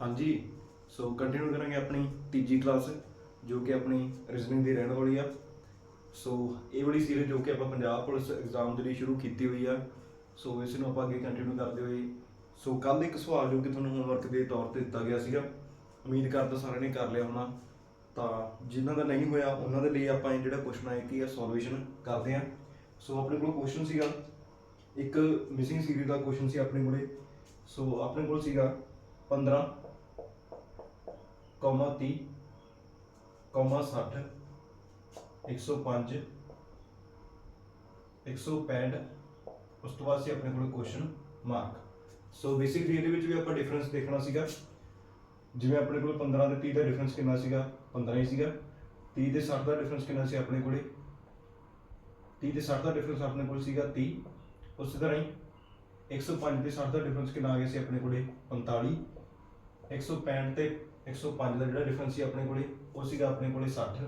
ਹਾਂਜੀ ਸੋ ਕੰਟੀਨਿਊ ਕਰਾਂਗੇ ਆਪਣੀ ਤੀਜੀ ਕਲਾਸ ਜੋ ਕਿ ਆਪਣੀ ਰੀਜ਼ਨਿੰਗ ਦੀ ਰਹਿਣ ਵਾਲੀ ਆ। ਸੋ ਇਹ ਵਾਲੀ ਸੀਰੀਜ਼ ਜੋ ਕਿ ਆਪਾਂ ਪੰਜਾਬ ਪੁਲਿਸ ਐਗਜ਼ਾਮ ਦੇ ਲਈ ਸ਼ੁਰੂ ਕੀਤੀ ਹੋਈ ਆ ਸੋ ਇਸ ਨੂੰ ਆਪਾਂ ਅੱਗੇ ਕੰਟੀਨਿਊ ਕਰਦੇ ਹੋਏ। ਸੋ ਕੱਲ ਇੱਕ ਸਵਾਲ ਜੋ ਕਿ ਤੁਹਾਨੂੰ ਹੋਮਵਰਕ ਦੇ ਤੌਰ ਤੇ ਦਿੱਤਾ ਗਿਆ ਸੀਗਾ, ਉਮੀਦ ਕਰਦਾ ਸਾਰਿਆਂ ਨੇ ਕਰ ਲਿਆ ਹੋਣਾ। ਤਾਂ ਜਿਨ੍ਹਾਂ ਦਾ ਨਹੀਂ ਹੋਇਆ, ਉਹਨਾਂ ਦੇ ਲਈ ਆਪਾਂ ਇਹ ਜਿਹੜਾ ਕੁਐਸਚਨ ਹੈ ਕੀ ਆ ਸੋਲੂਸ਼ਨ ਕਰਦੇ ਆ। ਸੋ ਆਪਣੇ ਕੋਲ ਕੁਐਸਚਨ ਸੀਗਾ, ਇੱਕ ਮਿਸਿੰਗ ਸੀਰੀਜ਼ ਦਾ ਕੁਐਸਚਨ ਸੀ ਆਪਣੇ ਕੋਲੇ। ਸੋ ਆਪਣੇ ਕੋਲ ਸੀਗਾ 15 ਕੌਮਾ 30 ਕੌਮਾ 60 105 165 ਉਸ ਤੋਂ ਬਾਅਦ ਸੀ ਆਪਣੇ ਕੋਲ ਕੁਐਸਚਨ ਮਾਰਕ ਸੋ ਬੇਸਿਕਲੀ ਇਹਦੇ ਵਿੱਚ ਵੀ ਆਪਾਂ ਡਿਫਰੈਂਸ ਦੇਖਣਾ ਸੀਗਾ। ਜਿਵੇਂ ਆਪਣੇ ਕੋਲ 15 ਤੇ 30 ਦਾ ਡਿਫਰੈਂਸ ਕਿੰਨਾ ਸੀਗਾ? 15 ਹੀ ਸੀਗਾ। 30 ਤੇ 60 ਦਾ ਡਿਫਰੈਂਸ ਕਿੰਨਾ ਸੀ ਆਪਣੇ ਕੋਲੇ? 30 ਤੇ 60 ਦਾ ਡਿਫਰੈਂਸ ਆਪਣੇ ਕੋਲ ਸੀਗਾ 30 ਉਸੇ ਤਰ੍ਹਾਂ ਹੀ 105 ਤੇ 60 ਦਾ ਡਿਫਰੈਂਸ ਕਿੰਨਾ ਆ ਗਿਆ ਸੀ ਆਪਣੇ ਕੋਲੇ? 45 165 ਤੇ 105 ਦਾ ਜਿਹੜਾ ਡਿਫਰੈਂਸ ਸੀ ਆਪਣੇ ਕੋਲੇ, ਉਹ ਸੀਗਾ ਆਪਣੇ ਕੋਲੇ 60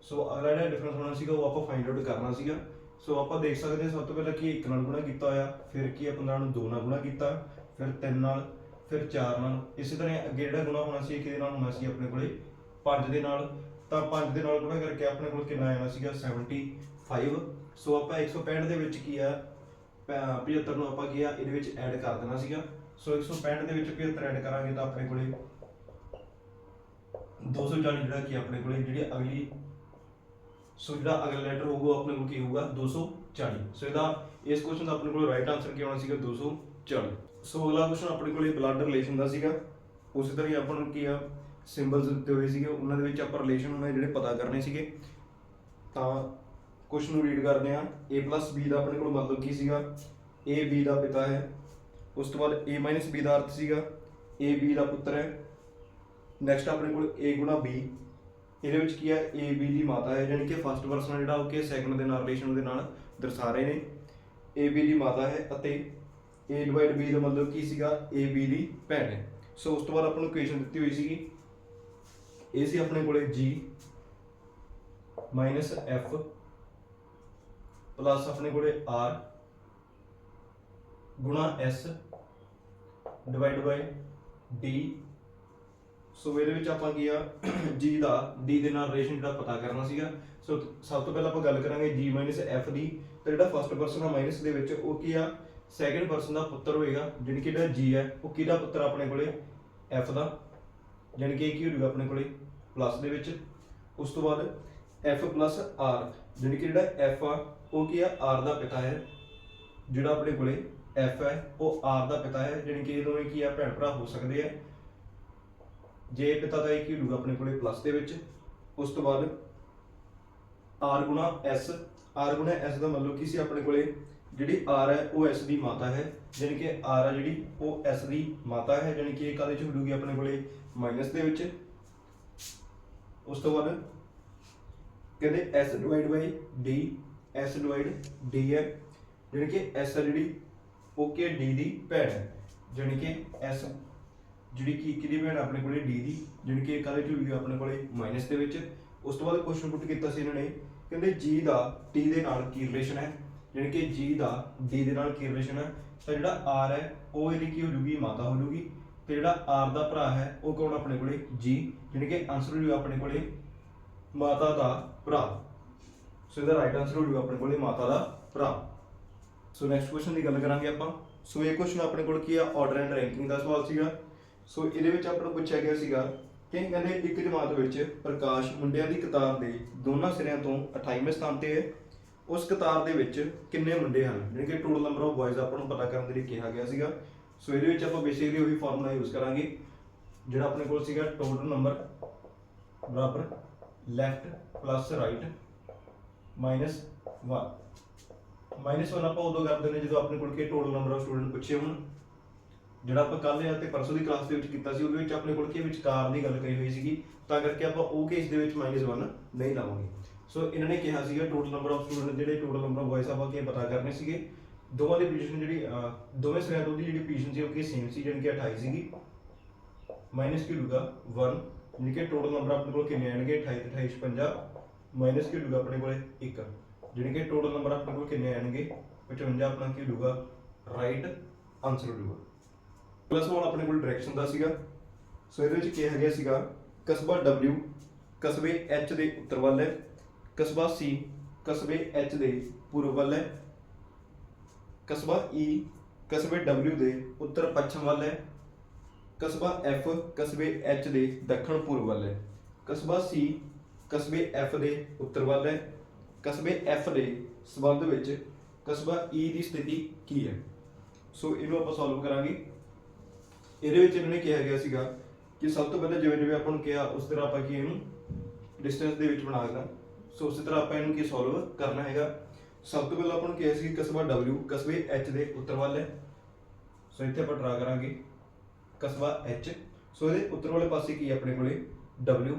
ਸੋ ਅਗਲਾ ਜਿਹੜਾ ਡਿਫਰੈਂਸ ਹੋਣਾ ਸੀਗਾ, ਉਹ ਆਪਾਂ ਫਾਈਂਡ ਆਊਟ ਕਰਨਾ ਸੀਗਾ। ਸੋ ਆਪਾਂ ਦੇਖ ਸਕਦੇ ਹਾਂ ਸਭ ਤੋਂ ਪਹਿਲਾਂ ਕੀ 1 ਨਾਲ ਗੁਣਾ ਕੀਤਾ ਹੋਇਆ, ਫਿਰ ਕੀ ਆ 15 ਨੂੰ 2 ਨਾਲ ਗੁਣਾ ਕੀਤਾ, ਫਿਰ 3 ਨਾਲ, ਫਿਰ 4 ਨਾਲ। ਇਸੇ ਤਰ੍ਹਾਂ ਅੱਗੇ ਜਿਹੜਾ ਗੁਣਾ ਹੋਣਾ ਸੀ, ਇਹ ਕਿਹਦੇ ਨਾਲ ਹੋਣਾ ਸੀ, ਆਪਣੇ ਕੋਲੇ 5 ਦੇ ਨਾਲ। ਤਾਂ 5 ਦੇ ਨਾਲ ਗੁਣਾ ਕਰਕੇ ਆਪਣੇ ਕੋਲ ਕਿੰਨਾ ਆਣਾ ਸੀਗਾ? 75 ਸੋ ਆਪਾਂ 165 ਦੇ ਵਿੱਚ ਕੀ ਆ, ਪ- 75 ਨੂੰ ਆਪਾਂ ਕੀ ਆ, ਇਹਦੇ ਵਿੱਚ ਐਡ ਕਰ ਦੇਣਾ ਸੀਗਾ। ਸੋ 165 ਦੇ ਵਿੱਚ 75 ਐਡ ਕਰਾਂਗੇ ਤਾਂ ਆਪਣੇ ਕੋਲੇ 240 ਜਿਹੜਾ ਕੀ ਆਪਣੇ ਕੋਲੇ ਜਿਹੜੀ ਅਗਲੀ, ਸੋ ਜਿਹੜਾ ਅਗਲਾ ਲੈਟਰ ਹੋਊਗਾ ਉਹ ਆਪਣੇ ਕੋਲ ਕੀ ਹੋਊਗਾ? 240 ਸੋ ਇਹਦਾ ਇਸ ਕੁਐਸਚਨ ਦਾ ਆਪਣੇ ਕੋਲ ਰਾਈਟ ਆਨਸਰ ਕੀ ਆਉਣਾ ਸੀਗਾ? 240 ਸੋ ਅਗਲਾ ਕੁਐਸਚਨ ਆਪਣੇ ਕੋਲੇ ਬਲੱਡ ਰਿਲੇਸ਼ਨ ਦਾ ਸੀਗਾ। ਉਸੇ ਤਰ੍ਹਾਂ ਹੀ ਆਪਾਂ ਨੂੰ ਕੀ ਆ ਸਿੰਬਲਸ ਦਿੱਤੇ ਹੋਏ ਸੀਗੇ। ਉਹਨਾਂ ਦੇ ਵਿੱਚ ਆਪਾਂ ਰਿਲੇਸ਼ਨ ਉਹਨਾਂ ਜਿਹੜੇ ਪਤਾ ਕਰਨੇ ਸੀਗੇ। ਤਾਂ ਕੁਐਸਚਨ ਨੂੰ ਰੀਡ ਕਰਦੇ ਆ a b ਦਾ ਆਪਣੇ ਕੋਲ ਮਤਲਬ ਕੀ ਸੀਗਾ? A, b ਦਾ ਪਿਤਾ ਹੈ। ਉਸ ਤੋਂ ਬਾਅਦ a b ਦਾ ਅਰਥ ਸੀਗਾ। A, b ਦਾ ਪੁੱਤਰ ਹੈ। ਨੈਕਸਟ ਆਪਣੇ ਕੋਲ a ਗੁਣਾ b ਇਹਦੇ ਵਿੱਚ ਕੀ ਹੈ? A, b ਦੀ ਮਾਤਾ ਹੈ ਯਾਨੀ ਕਿ ਫਸਟ ਪਰਸਨ ਜਿਹੜਾ, ਉਹ ਕਿ ਸੈਕਿੰਡ ਦੇ ਨਾਲ ਰਿਲੇਸ਼ਨ ਦੇ ਨਾਲ ਦਰਸਾ ਰਹੇ ਨੇ। A, b ਦੀ ਮਾਤਾ ਹੈ ਅਤੇ a ਡਿਵਾਈਡ b ਦਾ ਮਤਲਬ ਕੀ ਸੀਗਾ? A, b ਦੀ ਭੈਣ ਹੈ। ਸੋ ਉਸ ਤੋਂ ਬਾਅਦ ਆਪਾਂ ਨੂੰ ਇਕੁਏਸ਼ਨ ਦਿੱਤੀ ਹੋਈ ਸੀਗੀ। ਇਹ ਸੀ ਆਪਣੇ ਕੋਲੇ g f ਪਲੱਸ ਆਪਣੇ ਕੋਲੇ r ਗੁਣਾ s divide by d so ਇਹਦੇ ਵਿੱਚ ਆਪਾਂ ਕੀ ਆ, g ਦਾ, d ਦੇ ਨਾਲ ਰਿਲੇਸ਼ਨ ਜਿਹੜਾ ਪਤਾ ਕਰਨਾ ਸੀਗਾ। ਸੋ ਸਭ ਤੋਂ ਪਹਿਲਾਂ ਆਪਾਂ ਗੱਲ ਕਰਾਂਗੇ g f ਦੀ। ਤਾਂ ਜਿਹੜਾ ਫਸਟ ਪਰਸਨ ਆ ਮਾਈਨਸ ਦੇ ਵਿੱਚ, ਉਹ ਕੀ ਆ? ਸੈਕੰਡ ਪਰਸਨ ਦਾ ਪੁੱਤਰ ਹੋਏਗਾ ਜਿਹੜੀ ਕਿ ਜਿਹੜਾ g ਹੈ, ਉਹ ਕਿਹਦਾ ਪੁੱਤਰ ਆ ਆਪਣੇ ਕੋਲੇ? F ਦਾ। ਯਾਨੀ ਕਿ ਕੀ ਹੋ ਆਪਣੇ ਕੋਲੇ? ਪਲੱਸ ਦੇ ਵਿੱਚ। ਉਸ ਤੋਂ ਬਾਅਦ f r ਯਾਨੀ ਕਿ ਜਿਹੜਾ f ਆ, ਉਹ ਕੀ ਆ? R ਦਾ ਪਿਤਾ ਹੈ। ਜਿਹੜਾ ਆਪਣੇ ਕੋਲੇ f ਹੈ, ਉਹ r ਦਾ ਪਿਤਾ ਹੈ। ਯਾਨੀ ਕਿ ਇਹ ਦੋਵੇਂ ਕੀ ਆ? ਭੈਣ ਭਰਾ ਹੋ ਸਕਦੇ ਆ। ਜੇ ਪਿਤਾ ਦਾ ਇੱਕ ਹੀ ਆਪਣੇ ਕੋਲੇ ਪਲੱਸ ਦੇ ਵਿੱਚ, ਉਸ ਤੋਂ ਬਾਅਦ r ਗੁਣਾ s, r ਗੁਣਾ s ਦਾ ਮਤਲਬ ਕੀ ਸੀ ਆਪਣੇ ਕੋਲੇ? ਜਿਹੜੀ r ਹੈ, ਉਹ s ਦੀ ਮਾਤਾ ਹੈ ਯਾਨੀ ਕਿ r ਹੈ ਜਿਹੜੀ, ਉਹ s ਦੀ ਮਾਤਾ ਹੈ ਯਾਨੀ ਕਿ ਇਹ ਕਾਦੇ ਚ ਹੋਊਗੀ ਆਪਣੇ ਕੋਲੇ? ਮਾਈਨਸ ਦੇ ਵਿੱਚ। ਉਸ ਤੋਂ ਬਾਅਦ ਕਹਿੰਦੇ s divide by d, s divide d ਹੈ ਜਿਹੜੀ ਕਿ s ਹੈ ਜਿਹੜੀ, ਉਹ ਕੇ d ਦੀ ਭੈਣ ਹੈ ਯਾਨੀ ਕਿ s ਜਿਹੜੀ ਕਿ ਕਿਹਦੀ ਭੈਣ ਆਪਣੇ ਕੋਲੇ ਡੀ ਦੀ ਜਿਹੜੀ ਕਿ ਕਾਹਦੇ ਚ ਆਪਣੇ ਕੋਲੇ ਮਾਈਨਸ ਦੇ ਵਿੱਚ। ਉਸ ਤੋਂ ਬਾਅਦ ਕੁਐਸਚਨ ਪੁੱਟ ਕੀਤਾ ਸੀ ਇਹਨਾਂ ਨੇ, ਕਹਿੰਦੇ ਜੀ ਦਾ ਟੀ ਦੇ ਨਾਲ ਕੀ ਰਿਲੇਸ਼ਨ ਹੈ? ਜਿਹੜੀ ਕਿ ਜੀ ਦਾ ਡੀ ਦੇ ਨਾਲ ਕੀ ਰਿਲੇਸ਼ਨ ਹੈ? ਤਾਂ ਜਿਹੜਾ ਆਰ ਹੈ, ਉਹ ਇਹਦੀ ਕੀ ਹੋ ਜੂਗੀ ਮਾਤਾ ਹੋ ਜੂਗੀ ਤੇ ਜਿਹੜਾ ਆਰ ਦਾ ਭਰਾ ਹੈ, ਉਹ ਕੌਣ ਆਪਣੇ ਕੋਲੇ? ਜੀ ਜਿਹੜੀ ਕਿ ਆਨਸਰ ਹੋ ਜੂਗਾ ਆਪਣੇ ਕੋਲੇ ਮਾਤਾ ਦਾ ਭਰਾ। ਸੋ ਇਹਦਾ ਰਾਈਟ ਆਨਸਰ ਹੋ ਜੂਗਾ ਆਪਣੇ ਕੋਲੇ ਮਾਤਾ ਦਾ ਭਰਾ। ਸੋ ਨੈਕਸਟ ਕੁਐਸਚਨ ਦੀ ਗੱਲ ਕਰਾਂਗੇ ਆਪਾਂ। ਸੋ ਇਹ ਕੁਐਸਚਨ ਆਪਣੇ ਕੋਲ ਕੀ ਆ? ਆਰਡਰ ਐਂਡ ਰੈਂਕਿੰਗ ਦਾ ਸਵਾਲ ਸੀਗਾ। ਸੋ ਇਹਦੇ ਵਿੱਚ ਆਪਾਂ ਨੂੰ ਪੁੱਛਿਆ ਗਿਆ ਸੀਗਾ ਕਿ ਕਹਿੰਦੇ ਇੱਕ ਜਮਾਤ ਵਿੱਚ ਪ੍ਰਕਾਸ਼ ਮੁੰਡਿਆਂ ਦੀ ਕਤਾਰ ਦੇ ਦੋਨਾਂ ਸਿਰਿਆਂ ਤੋਂ 28ਵੇਂ ਸਥਾਨ ਤੇ ਹੈ। ਉਸ ਕਤਾਰ ਦੇ ਵਿੱਚ ਕਿੰਨੇ ਮੁੰਡੇ ਹਨ? ਯਾਨੀ ਕਿ ਟੋਟਲ ਨੰਬਰ ਆਫ ਬॉयਜ਼ ਆਪਾਂ ਨੂੰ ਪਤਾ ਕਰਨ ਦੇ ਲਈ ਕਿਹਾ ਗਿਆ ਸੀਗਾ। ਸੋ ਇਹਦੇ ਵਿੱਚ ਆਪਾਂ ਬੇਸਿਕਲੀ ਉਹੀ ਫਾਰਮੂਲਾ ਯੂਜ਼ ਕਰਾਂਗੇ। ਜਿਹੜਾ ਆਪਣੇ ਕੋਲ ਸੀਗਾ ਟੋਟਲ ਨੰਬਰ ਬਰਾਬਰ left plus right minus 1 minus 1 ਆਪਾਂ ਉਦੋਂ ਕਰਦੇ ਨੇ ਜਦੋਂ ਆਪਣੇ ਕੋਲ ਕੀ ਟੋਟਲ ਨੰਬਰ ਆਫ ਸਟੂਡੈਂਟ ਪੁੱਛੇ ਹੋਣ। ਜਿਹੜਾ ਆਪਾਂ ਕੱਲ੍ਹ ਅਤੇ ਪਰਸੋਂ ਦੀ ਕਲਾਸ ਦੇ ਵਿੱਚ ਕੀਤਾ ਸੀ, ਉਹਦੇ ਵਿੱਚ ਆਪਣੇ ਕੋਲ ਕੀ ਵਿਚਕਾਰ ਦੀ ਗੱਲ ਕਰੀ ਹੋਈ ਸੀਗੀ। ਤਾਂ ਕਰਕੇ ਆਪਾਂ ਉਹ ਕੇਸ ਦੇ ਵਿੱਚ -1 ਨਹੀਂ ਲਾਵਾਂਗੇ। ਸੋ ਇਹਨਾਂ ਨੇ ਕਿਹਾ ਸੀਗਾ ਟੋਟਲ ਨੰਬਰ ਆਫ ਸਟੂਡੈਂਟ ਜਿਹੜੇ ਟੋਟਲ ਨੰਬਰ ਆਫ ਬॉयਜ਼ ਆਪਾਂ ਕੀ ਪਤਾ ਕਰਨੇ ਸੀਗੇ। ਦੋਵਾਂ ਦੀ ਪੋਜੀਸ਼ਨ ਜਿਹੜੀ ਦੋਵੇਂ ਸਿਰਿਆਂ ਤੋਂ ਦੀ ਜਿਹੜੀ ਪੋਜੀਸ਼ਨ ਸੀ, ਉਹ ਕੀ ਸੇਮ ਸੀ, ਜਾਣੀ ਕਿ 28 ਸੀਗੀ। ਮਾਈਨਸ ਕੀ ਹੋਊਗਾ? 1 ਯਾਨੀ ਕਿ ਟੋਟਲ ਨੰਬਰ ਆਪਣੇ ਕੋਲ ਕਿੰਨੇ ਆਣਗੇ 28 ਤੇ 28 56 ਮਾਈਨਸ ਕੀ ਹੋਊਗਾ ਆਪਣੇ ਕੋਲੇ? 1 ਜਾਣੀ ਕਿ ਟੋਟਲ ਨੰਬਰ ਆਪਣੇ ਕੋਲ ਕਿੰਨੇ ਆਣਗੇ 55 ਆਪਣਾ ਕੀ ਹੋਊਗਾ? ਰਾਈਟ ਆਨਸਰ ਹੋਊਗਾ। ਪਲੱਸ 1 ਆਪਣੇ ਕੋਲ ਡਾਇਰੈਕਸ਼ਨ ਦਾ ਸੀਗਾ। ਸੋ ਇਹਦੇ ਵਿੱਚ ਕਿਹਾ ਗਿਆ ਸੀਗਾ, ਕਸਬਾ W, ਕਸਬੇ H ਦੇ ਉੱਤਰ ਵੱਲ ਹੈ, ਕਸਬਾ C, ਕਸਬੇ H ਦੇ ਪੂਰਬ ਵੱਲ ਹੈ, ਕਸਬਾ E ਕਸਬੇ W ਦੇ ਉੱਤਰ ਪੱਛਮ ਵੱਲ ਹੈ, ਕਸਬਾ F, ਕਸਬੇ H ਦੇ ਦੱਖਣ ਪੂਰਬ ਵੱਲ ਹੈ, ਕਸਬਾ C, ਕਸਬੇ F ਦੇ ਉੱਤਰ ਵੱਲ ਹੈ, ਕਸਬੇ F ਦੇ ਸਬੰਧ ਵਿੱਚ ਕਸਬਾ E ਦੀ ਸਥਿਤੀ ਕੀ ਹੈ? ਸੋ ਇਹਨੂੰ ਆਪਾਂ ਸੋਲਵ ਕਰਾਂਗੇ। ਇਹਦੇ ਵਿੱਚ ਇਹਨਾਂ ਨੇ ਕਿਹਾ ਗਿਆ ਸੀਗਾ ਕਿ ਸਭ ਤੋਂ ਪਹਿਲਾਂ ਜਿਵੇਂ ਜਿਵੇਂ ਆਪਾਂ ਨੂੰ ਕਿਹਾ, ਉਸ ਤਰ੍ਹਾਂ ਆਪਾਂ ਕੀ ਇਹਨੂੰ ਡਿਸਟੈਂਸ ਦੇ ਵਿੱਚ ਬਣਾ ਦੇਣਾ। ਸੋ ਉਸੇ ਤਰ੍ਹਾਂ ਆਪਾਂ ਇਹਨੂੰ ਕੀ ਸੋਲਵ ਕਰਨਾ ਹੈਗਾ। ਸਭ ਤੋਂ ਪਹਿਲਾਂ ਆਪਾਂ ਨੂੰ ਕਿਹਾ ਸੀ ਕਸਬਾ W, ਕਸਬੇ H ਦੇ ਉੱਤਰ ਵੱਲ ਹੈ। ਸੋ ਇੱਥੇ ਆਪਾਂ ਡਰਾ ਕਰਾਂਗੇ। ਕਸਬਾ H ਸੋ ਇਹਦੇ ਉੱਤਰ ਵਾਲੇ ਪਾਸੇ ਕੀ ਹੈ ਆਪਣੇ ਕੋਲੇ? W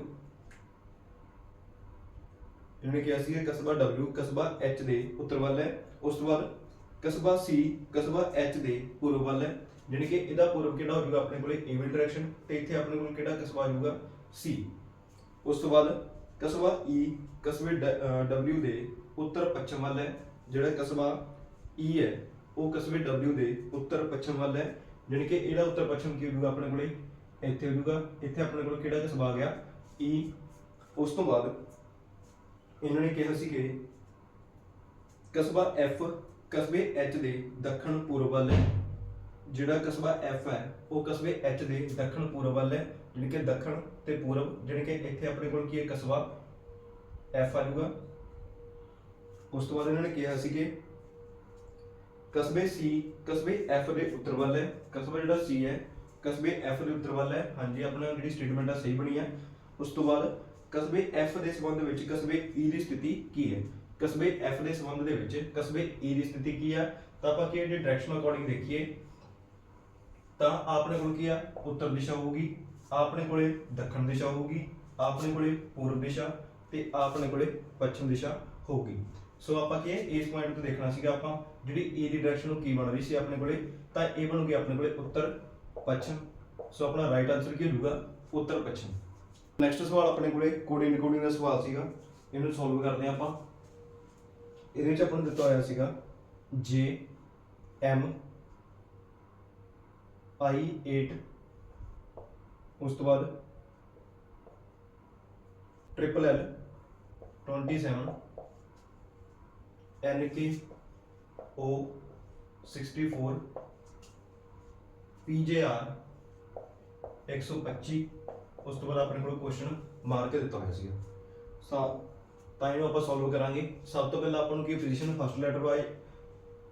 ਇਹਨੇ ਕਿਹਾ ਸੀ ਕਸਬਾ W, ਕਸਬਾ H ਦੇ ਉੱਤਰ ਵੱਲ ਹੈ। ਉਸ ਤੋਂ ਬਾਅਦ ਕਸਬਾ C, ਕਸਬਾ H ਦੇ ਪੂਰਬ ਵੱਲ ਹੈ। ਜਾਣੀ ਕਿ ਇਹਦਾ ਪੂਰਬ ਕਿਹੜਾ ਹੋ ਜਾਊਗਾ? ਆਪਣੇ ਕੋਲੇ ਏਵਲ ਡਾਇਰੈਕਸ਼ਨ ਤੇ ਇੱਥੇ ਆਪਣੇ ਕੋਲ ਕਿਹੜਾ ਕਸਬਾ ਆ ਜਾਊਗਾ? C. ਉਸ ਤੋਂ ਬਾਅਦ ਕਸਬਾ ਈ ਕਸਬੇ ਡ- ਦੇ ਉੱਤਰ ਪੱਛਮ ਵੱਲ ਹੈ, ਜਿਹੜਾ ਕਸਬਾ ਈ ਹੈ, ਉਹ ਕਸਬੇ W ਦੇ ਉੱਤਰ ਪੱਛਮ ਵੱਲ ਹੈ। ਜਾਣੀ ਕਿ ਇਹਦਾ ਉੱਤਰ ਪੱਛਮ ਕੀ ਹੋ ਆਪਣੇ ਕੋਲੇ? ਇੱਥੇ ਹੋ ਇੱਥੇ ਆਪਣੇ ਕੋਲ ਕਿਹੜਾ ਕਸਬਾ ਆ ਗਿਆ? ਈ ਉਸ ਤੋਂ ਬਾਅਦ ਇਹਨਾਂ ਨੇ ਕਿਹਾ ਸੀ ਕਿ ਕਸਬਾ ਐਫ ਕਸਬੇ H ਦੇ ਦੱਖਣ ਪੂਰਬ ਵੱਲ ਹੈ। ਜਿਹੜਾ ਕਸਬਾ F ਹੈ, ਉਹ ਕਸਬੇ H ਦੇ ਦੱਖਣ ਪੂਰਬ ਵੱਲ ਹੈ, ਜਾਣੀ ਕਿ ਦੱਖਣ ਤੇ ਪੂਰਬ, ਜਾਣੀ ਕਿ ਇੱਥੇ ਆਪਣੇ ਕੋਲ ਕੀ ਹੈ, ਕਸਬਾ F ਆ ਜਾਊਗਾ। ਉਸ ਤੋਂ ਬਾਅਦ ਇਹਨਾਂ ਨੇ ਕਿਹਾ ਸੀ ਕਿ ਕਸਬੇ C, ਕਸਬੇ F ਦੇ ਉੱਤਰ ਵੱਲ ਹੈ। ਕਸਬਾ ਜਿਹੜਾ C ਹੈ, ਕਸਬੇ F ਦੇ ਉੱਤਰ ਵੱਲ ਹੈ। ਹਾਂਜੀ, ਆਪਣਾ ਜਿਹੜੀ ਸਟੇਟਮੈਂਟ ਆ, ਸਹੀ ਬਣੀ ਹੈ ਉਸ ਤੋਂ ਬਾਅਦ ਕਸਬੇ F ਦੇ ਸੰਬੰਧ ਵਿੱਚ ਕਸਬੇ E ਦੀ ਸਥਿਤੀ ਕੀ ਹੈ? ਕਸਬੇ F ਦੇ ਸੰਬੰਧ ਦੇ ਵਿੱਚ ਕਸਬੇ E ਦੀ ਸਥਿਤੀ ਕੀ ਆ? ਤਾਂ ਆਪਾਂ ਕੀ ਜੇ ਡਾਇਰੈਕਸ਼ਨ ਅਕੋਰਡਿੰਗ ਦੇਖੀਏ। ਤਾਂ ਆਪਣੇ ਕੋਲ ਕੀ ਆ? ਉੱਤਰ ਦਿਸ਼ਾ ਹੋਊਗੀ। ਆਪਣੇ ਕੋਲੇ ਦੱਖਣ ਦਿਸ਼ਾ ਹੋਊਗੀ। ਆਪਣੇ ਕੋਲੇ ਪੂਰਬ ਦਿਸ਼ਾ ਤੇ ਆਪਣੇ ਕੋਲੇ ਪੱਛਮ ਦਿਸ਼ਾ ਹੋਊਗੀ। ਸੋ ਆਪਾਂ ਕੀ ਇਸ ਪੁਆਇੰਟ 'ਤੇ ਦੇਖਣਾ ਸੀਗਾ ਆਪਾਂ, ਜਿਹੜੀ ਏ ਦੀ ਡਾਇਰੈਕਸ਼ਨ ਨੂੰ ਕੀ ਬਣ ਰਹੀ ਸੀ ਆਪਣੇ ਕੋਲੇ, ਤਾਂ ਇਹ ਬਣੂਗੀ ਆਪਣੇ ਕੋਲੇ ਉੱਤਰ ਪੱਛਮ। ਸੋ ਆਪਣਾ ਰਾਈਟ ਆਨਸਰ ਕੀ ਹੋਊਗਾ? ਉੱਤਰ ਪੱਛਮ। ਨੈਕਸਟ ਸਵਾਲ ਆਪਣੇ ਕੋਲੇ ਕੋਡਿੰਗ ਕੋਡਿੰਗ ਦਾ ਸਵਾਲ ਸੀਗਾ। ਇਹਨੂੰ ਸੋਲਵ ਕਰਦੇ ਆ ਆਪਾਂ। ਇਹਦੇ ਵਿੱਚ ਆਪਾਂ ਨੂੰ ਦਿੱਤਾ ਹੋਇਆ ਸੀਗਾ ਜੇ ਐਮ i8 ਉਸ ਤੋਂ ਬਾਅਦ triple L 27 NK O 64 PJR 125 ਉਸ ਤੋਂ ਬਾਅਦ ਆਪਣੇ ਕੋਲ ਕੁਐਸਚਨ ਮਾਰ ਕੇ ਦਿੱਤਾ ਹੋਇਆ ਸੀਗਾ। ਸਾ, ਤਾਂ ਇਹਨੂੰ ਆਪਾਂ ਸੋਲਵ ਕਰਾਂਗੇ। ਸਭ ਤੋਂ ਪਹਿਲਾਂ ਆਪਾਂ ਨੂੰ ਕੀ position first letter by.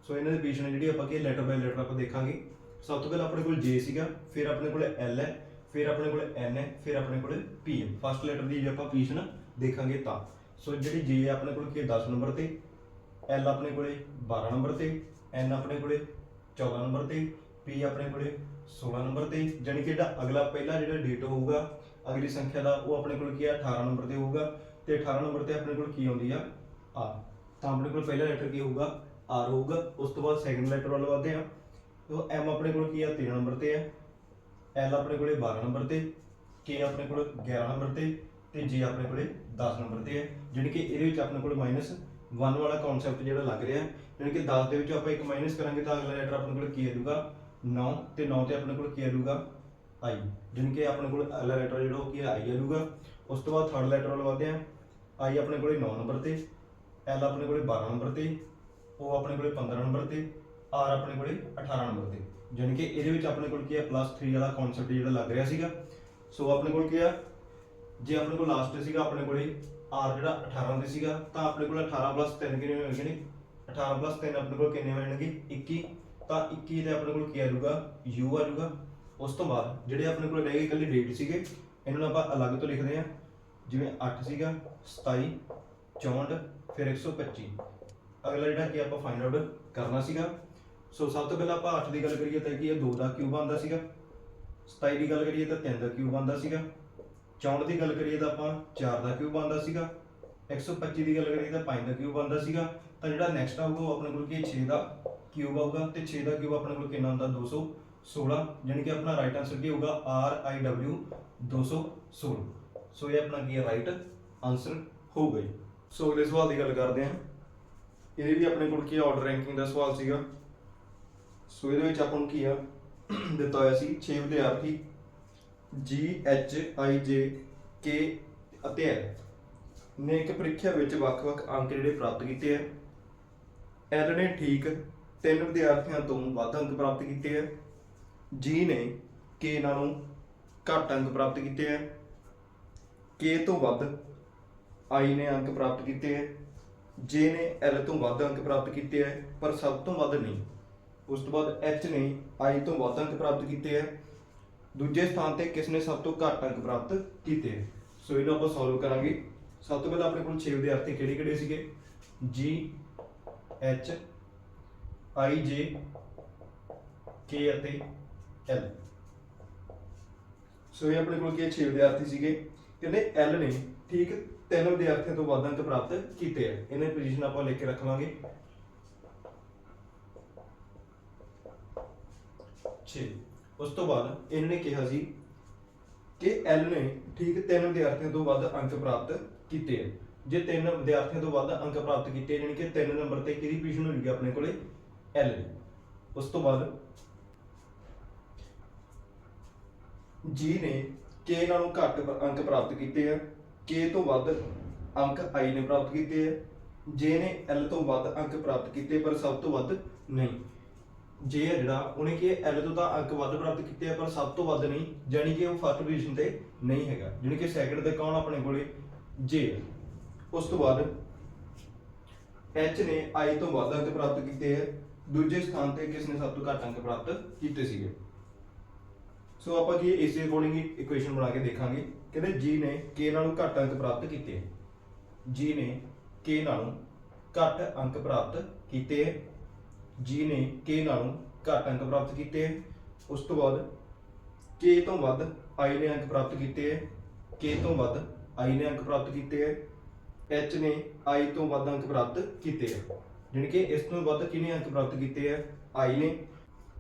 So ਇਹਨਾਂ ਦੇ ਪੋਜੀਸ਼ਨ ਜਿਹੜੀ ਆਪਾਂ ਕੀ ਲੈਟਰ ਬਾਏ ਲੈਟਰ ਆਪਾਂ ਦੇਖਾਂਗੇ। ਸਭ ਤੋਂ ਪਹਿਲਾਂ ਆਪਣੇ ਕੋਲ J ਸੀਗਾ, ਫਿਰ ਆਪਣੇ ਕੋਲ L ਹੈ, ਫਿਰ ਆਪਣੇ ਕੋਲ N ਹੈ, ਫਿਰ ਆਪਣੇ ਕੋਲ P ਹੈ। ਫਸਟ ਲੈਟਰ ਦੀ ਜੇ ਆਪਾਂ ਪੋਜੀਸ਼ਨ ਦੇਖਾਂਗੇ ਤਾਂ। ਸੋ ਜਿਹੜੀ J ਆਪਣੇ ਕੋਲ ਕੀ ਹੈ? 10 ਨੰਬਰ ਤੇ। L ਆਪਣੇ ਕੋਲੇ 12 ਨੰਬਰ ਤੇ, N ਆਪਣੇ ਕੋਲੇ 14 ਨੰਬਰ ਤੇ, P ਆਪਣੇ ਕੋਲੇ 16 ਨੰਬਰ ਤੇ। ਜਾਣੀ ਕਿ ਜਿਹੜਾ ਅਗਲਾ ਪਹਿਲਾ ਜਿਹੜਾ ਡੇਟ ਹੋਊਗਾ, ਅਗਲੀ ਸੰਖਿਆ ਦਾ, ਉਹ ਆਪਣੇ ਕੋਲ ਕੀ ਆ 18 ਨੰਬਰ ਤੇ ਹੋਊਗਾ। ਤੇ 18 ਨੰਬਰ ਤੇ ਆਪਣੇ ਕੋਲ ਕੀ ਆਉਂਦੀ ਆ? R ਤਾਂ ਆਪਣੇ ਕੋਲ ਪਹਿਲਾ ਲੈਟਰ ਕੀ ਹੋਊਗਾ? R ਹੋਊਗਾ। ਉਸ ਤੋਂ ਬਾਅਦ ਸੈਕੰਡ ਲੈਟਰ ਵੱਲ ਵਧਦੇ ਆ। ਉਹ M ਆਪਣੇ ਕੋਲ ਕੀ ਆ? 13 ਨੰਬਰ ਤੇ ਹੈ L ਆਪਣੇ ਕੋਲੇ 12 ਨੰਬਰ ਤੇ ਕੇ ਆਪਣੇ ਕੋਲ 11 ਨੰਬਰ ਤੇ ਤੇ ਜੇ ਆਪਣੇ ਕੋਲੇ 10 ਨੰਬਰ ਤੇ ਹੈ ਜਿਹੜੀ ਕਿ ਇਹਦੇ ਵਿੱਚ ਆਪਣੇ ਕੋਲ ਮਾਈਨਸ 1 ਵਾਲਾ ਕਨਸੈਪਟ ਜਿਹੜਾ ਲੱਗ ਰਿਹਾ ਹੈ ਜਾਣੀ ਕਿ 10 ਦੇ ਵਿੱਚ ਆਪਾਂ ਇੱਕ ਮਾਈਨਸ ਕਰਾਂਗੇ ਤਾਂ ਅਗਲਾ ਲੈਟਰ ਆਪਣੇ ਕੋਲ ਕੀ ਆ ਜਾਊਗਾ? 9 ਤੇ 9 ਤੇ ਆਪਣੇ ਕੋਲ ਕੀ ਆ ਜਾਊਗਾ? I ਜਾਣੀ ਕਿ ਆਪਣੇ ਕੋਲ ਅਗਲਾ ਲੈਟਰ ਜਿਹੜਾ ਉਹ ਕੀ ਆ? I ਆ ਜਾਊਗਾ। ਉਸ ਤੋਂ ਬਾਅਦ ਥਰਡ ਲੈਟਰ ਵੱਲ ਵਧਦੇ ਆ। ਆਈ ਆਪਣੇ ਕੋਲੇ 9 ਨੰਬਰ ਤੇ, l ਆਪਣੇ ਕੋਲੇ 12 ਨੰਬਰ ਤੇ ਉਹ ਆਪਣੇ ਕੋਲੇ 15 ਨੰਬਰ ਤੇ ਆਰ ਆਪਣੇ ਕੋਲੇ 18 ਨੰਬਰ ਤੇ ਜਾਣੀ ਕਿ ਇਹਦੇ ਵਿੱਚ ਆਪਣੇ ਕੋਲ ਕੀ ਹੈ ਪਲੱਸ 3 ਵਾਲਾ ਕਨਸੈਪਟ ਜਿਹੜਾ ਲੱਗ ਰਿਹਾ ਸੀਗਾ। ਸੋ ਆਪਣੇ ਕੋਲ ਕੀ ਆ, ਜੇ ਆਪਣੇ ਕੋਲ ਲਾਸਟ ਸੀਗਾ, ਆਪਣੇ ਕੋਲੇ ਆਰ ਜਿਹੜਾ 18 ਤੇ ਸੀਗਾ, ਤਾਂ ਆਪਣੇ ਕੋਲ 18 3 ਕਿੰਨੇ ਹੋਣਗੇ? ਨੇ 18 3 ਆਪਣੇ ਕੋਲ ਕਿੰਨੇ ਹੋਣਗੇ? 21 ਤਾਂ 21 ਦੇ ਆਪਣੇ ਕੋਲ ਕੀ ਆ ਜਾਊਗਾ? U ਆ ਜਾਊਗਾ। ਉਸ ਤੋਂ ਬਾਅਦ ਜਿਹੜੇ ਆਪਣੇ ਕੋਲ ਰਹਿ ਗਏ ਇਕੱਲੇ ਡੇਟ ਸੀਗੇ, ਇਹਨਾਂ ਨੂੰ ਆਪਾਂ ਅਲੱਗ ਤੋਂ ਲਿਖਦੇ ਆ ਜਿਵੇਂ 8 ਸੀਗਾ 27 64 ਫਿਰ 125 ਅਗਲਾ ਜਿਹੜਾ ਕਿ ਆਪਾਂ ਫਾਈਂਡ ਆਊਟ ਕਰਨਾ ਸੀਗਾ ਸੋ ਸਭ ਤੋਂ ਪਹਿਲਾਂ ਆਪਾਂ 8 ਦੀ ਗੱਲ ਕਰੀਏ ਤਾਂ ਕੀ ਇਹ 2 ਦਾ ਕਿਊਬ ਆਉਂਦਾ ਸੀਗਾ। 27 ਦੀ ਗੱਲ ਕਰੀਏ ਤਾਂ 3 ਦਾ ਕਿਊਬ ਆਉਂਦਾ ਸੀਗਾ। 64 ਦੀ ਗੱਲ ਕਰੀਏ ਤਾਂ ਆਪਾਂ 4 ਦਾ ਕਿਊਬ ਆਉਂਦਾ ਸੀਗਾ। 125 ਦੀ ਗੱਲ ਕਰੀਏ ਤਾਂ 5 ਦਾ ਕਿਊਬ ਆਉਂਦਾ ਸੀਗਾ। ਤਾਂ ਜਿਹੜਾ ਨੈਕਸਟ ਆਊਗਾ ਉਹ ਆਪਣੇ ਕੋਲ ਕੀ 6 ਦਾ ਕਿਊਬ ਆਊਗਾ ਤੇ 6 ਦਾ ਕਿਊਬ ਆਪਣੇ ਕੋਲ ਕਿੰਨਾ ਹੁੰਦਾ? 216 ਯਾਨੀ ਕਿ ਆਪਣਾ ਰਾਈਟ ਆਨਸਰ ਕੀ ਹੋਊਗਾ? R I W 216 ਸੋ ਇਹ ਆਪਣਾ ਕੀ ਹੈ? ਰਾਈਟ ਆਨਸਰ ਹੋਊਗਾ ਜੀ। ਸੋ ਅਗਲੇ ਸਵਾਲ ਦੀ ਗੱਲ ਕਰਦੇ ਹਾਂ। ਇਹਦੇ ਵੀ ਆਪਣੇ ਕੋਲ ਕੀ ਆਰਡਰ ਰੈਂਕਿੰਗ ਦਾ ਸਵਾਲ ਸੀਗਾ। ਸੋ ਇਹਦੇ ਵਿੱਚ ਆਪਾਂ ਨੂੰ ਕੀ ਆ? ਦਿੱਤਾ ਹੋਇਆ ਸੀ 6 ਵਿਦਿਆਰਥੀ ਜੀ H ਆਈ ਜੇ ਕੇ ਅਤੇ L ਨੇ ਇੱਕ ਪ੍ਰੀਖਿਆ ਵਿੱਚ ਵੱਖ-ਵੱਖ ਅੰਕ ਜਿਹੜੇ ਪ੍ਰਾਪਤ ਕੀਤੇ ਆ। L ਨੇ ਠੀਕ ਤਿੰਨ ਵਿਦਿਆਰਥੀਆਂ ਤੋਂ ਵੱਧ ਅੰਕ ਪ੍ਰਾਪਤ ਕੀਤੇ ਆ। ਜੀ ਨੇ K ਨਾਲੋਂ ਘੱਟ ਅੰਕ ਪ੍ਰਾਪਤ ਕੀਤੇ ਆ। ਕੇ ਤੋਂ ਵੱਧ ਆਈ ਨੇ ਅੰਕ ਪ੍ਰਾਪਤ ਕੀਤੇ ਆ। ਜੇ ਨੇ L ਤੋਂ ਵੱਧ ਅੰਕ ਪ੍ਰਾਪਤ ਕੀਤੇ ਆ, ਪਰ ਸਭ ਤੋਂ ਵੱਧ ਨਹੀਂ। ਉਸ ਤੋਂ ਬਾਅਦ H ਨੇ ਆਈ ਤੋਂ ਵੱਧ ਅੰਕ ਪ੍ਰਾਪਤ ਕੀਤੇ ਆ। ਦੂਜੇ ਸਥਾਨ ਤੇ ਕਿਸ ਨੇ ਸਭ ਤੋਂ ਘੱਟ ਅੰਕ ਪ੍ਰਾਪਤ ਕੀਤੇ ਆ? ਸੋ ਇਹਨੂੰ ਆਪਾਂ ਸੋਲਵ ਕਰਾਂਗੇ। ਸਭ ਤੋਂ ਪਹਿਲਾਂ ਆਪਣੇ ਕੋਲ 6 ਵਿਦਿਆਰਥੀ ਕਿਹੜੇ ਕਿਹੜੇ ਸੀਗੇ? ਜੀ H ਆਈ ਜੇ ਕੇ ਅਤੇ L ਸੋ ਇਹ ਆਪਣੇ ਕੋਲ ਕੀ 6 ਵਿਦਿਆਰਥੀ ਸੀਗੇ। ਕਹਿੰਦੇ L ਨੇ ਠੀਕ ਤਿੰਨ ਵਿਦਿਆਰਥੀਆਂ ਤੋਂ ਵੱਧ ਅੰਕ ਪ੍ਰਾਪਤ ਕੀਤੇ ਆ। ਇਹਨਾਂ ਦੀ ਪੋਜੀਸ਼ਨ ਆਪਾਂ ਲਿਖ ਕੇ ਰੱਖ ਲਾਂਗੇ। 6 ਉਸ ਤੋਂ ਬਾਅਦ ਇਹਨਾਂ ਨੇ ਕਿਹਾ ਸੀ ਕਿ L ਨੇ ਠੀਕ ਤਿੰਨ ਵਿਦਿਆਰਥੀਆਂ ਤੋਂ ਵੱਧ ਅੰਕ ਪ੍ਰਾਪਤ ਕੀਤੇ ਆ। ਜੇ ਤਿੰਨ ਵਿਦਿਆਰਥੀਆਂ ਤੋਂ ਵੱਧ ਅੰਕ ਪ੍ਰਾਪਤ ਕੀਤੇ ਜਾਣੀ ਕਿ ਤਿੰਨ ਨੰਬਰ ਤੇ ਕਿਹਦੀ ਪੋਜੀਸ਼ਨ ਹੋਏਗੀ ਆਪਣੇ ਕੋਲੇ? L ਨੇ ਉਸ ਤੋਂ ਬਾਅਦ ਜੀ ਨੇ K ਨਾਲੋਂ ਘੱਟ ਅੰਕ ਪ੍ਰਾਪਤ ਕੀਤੇ ਆ। K ਤੋਂ ਵੱਧ ਅੰਕ ਆਈ ਨੇ ਪ੍ਰਾਪਤ ਕੀਤੇ ਆ। ਜੇ ਨੇ L ਤੋਂ ਵੱਧ ਅੰਕ ਪ੍ਰਾਪਤ ਕੀਤੇ, ਪਰ ਸਭ ਤੋਂ ਵੱਧ ਨਹੀਂ। ਜੇ ਹੈ ਜਿਹੜਾ, ਉਹਨੇ ਕਿ L ਤੋਂ ਤਾਂ ਅੰਕ ਵੱਧ ਪ੍ਰਾਪਤ ਕੀਤੇ ਆ, ਪਰ ਸਭ ਤੋਂ ਵੱਧ ਨਹੀਂ ਜਾਨੀ ਕਿ ਉਹ ਫਸਟ ਪੋਜੀਸ਼ਨ ਤੇ ਨਹੀਂ ਹੈਗਾ ਜਾਨੀ ਕਿ ਸੈਕੰਡ ਤੇ ਕੌਣ ਆਪਣੇ ਕੋਲੇ? J ਉਸ ਤੋਂ ਬਾਅਦ ਐਚ ਨੇ ਆਈ ਤੋਂ ਵੱਧ ਅੰਕ ਪ੍ਰਾਪਤ ਕੀਤੇ ਆ, ਦੂਜੇ ਸਥਾਨ ਤੇ ਕਿਸ ਨੇ ਸਭ ਤੋਂ ਘੱਟ ਅੰਕ ਪ੍ਰਾਪਤ ਕੀਤੇ ਸੀਗੇ? ਸੋ ਆਪਾਂ ਕੀ ਇਸੇ ਅਕੋਰਡਿੰਗ ਇਕੁਏਸ਼ਨ ਬਣਾ ਕੇ ਦੇਖਾਂਗੇ, ਕਹਿੰਦੇ ਜੀ ਨੇ ਕੇ ਨਾਲੋਂ ਘੱਟ ਅੰਕ ਪ੍ਰਾਪਤ ਕੀਤੇ ਜੀ ਨੇ ਕੇ ਨਾਲੋਂ ਘੱਟ ਅੰਕ ਪ੍ਰਾਪਤ ਕੀਤੇ ਜੀ ਨੇ ਕੇ ਨਾਲੋਂ ਘੱਟ ਅੰਕ ਪ੍ਰਾਪਤ ਕੀਤੇ ਉਸ ਤੋਂ ਬਾਅਦ ਕੇ ਤੋਂ ਵੱਧ ਆਈ ਨੇ ਅੰਕ ਪ੍ਰਾਪਤ ਕੀਤੇ ਹੈ। ਕੇ ਤੋਂ ਵੱਧ ਆਈ ਨੇ ਅੰਕ ਪ੍ਰਾਪਤ ਕੀਤੇ ਹੈ। ਐਚ ਨੇ ਆਈ ਤੋਂ ਵੱਧ ਅੰਕ ਪ੍ਰਾਪਤ ਕੀਤੇ ਹੈ। ਜਾਣੀ ਕਿ ਇਸ ਤੋਂ ਵੱਧ ਕਿਹਨੇ ਅੰਕ ਪ੍ਰਾਪਤ ਕੀਤੇ ਹੈ? ਆਈ ਨੇ।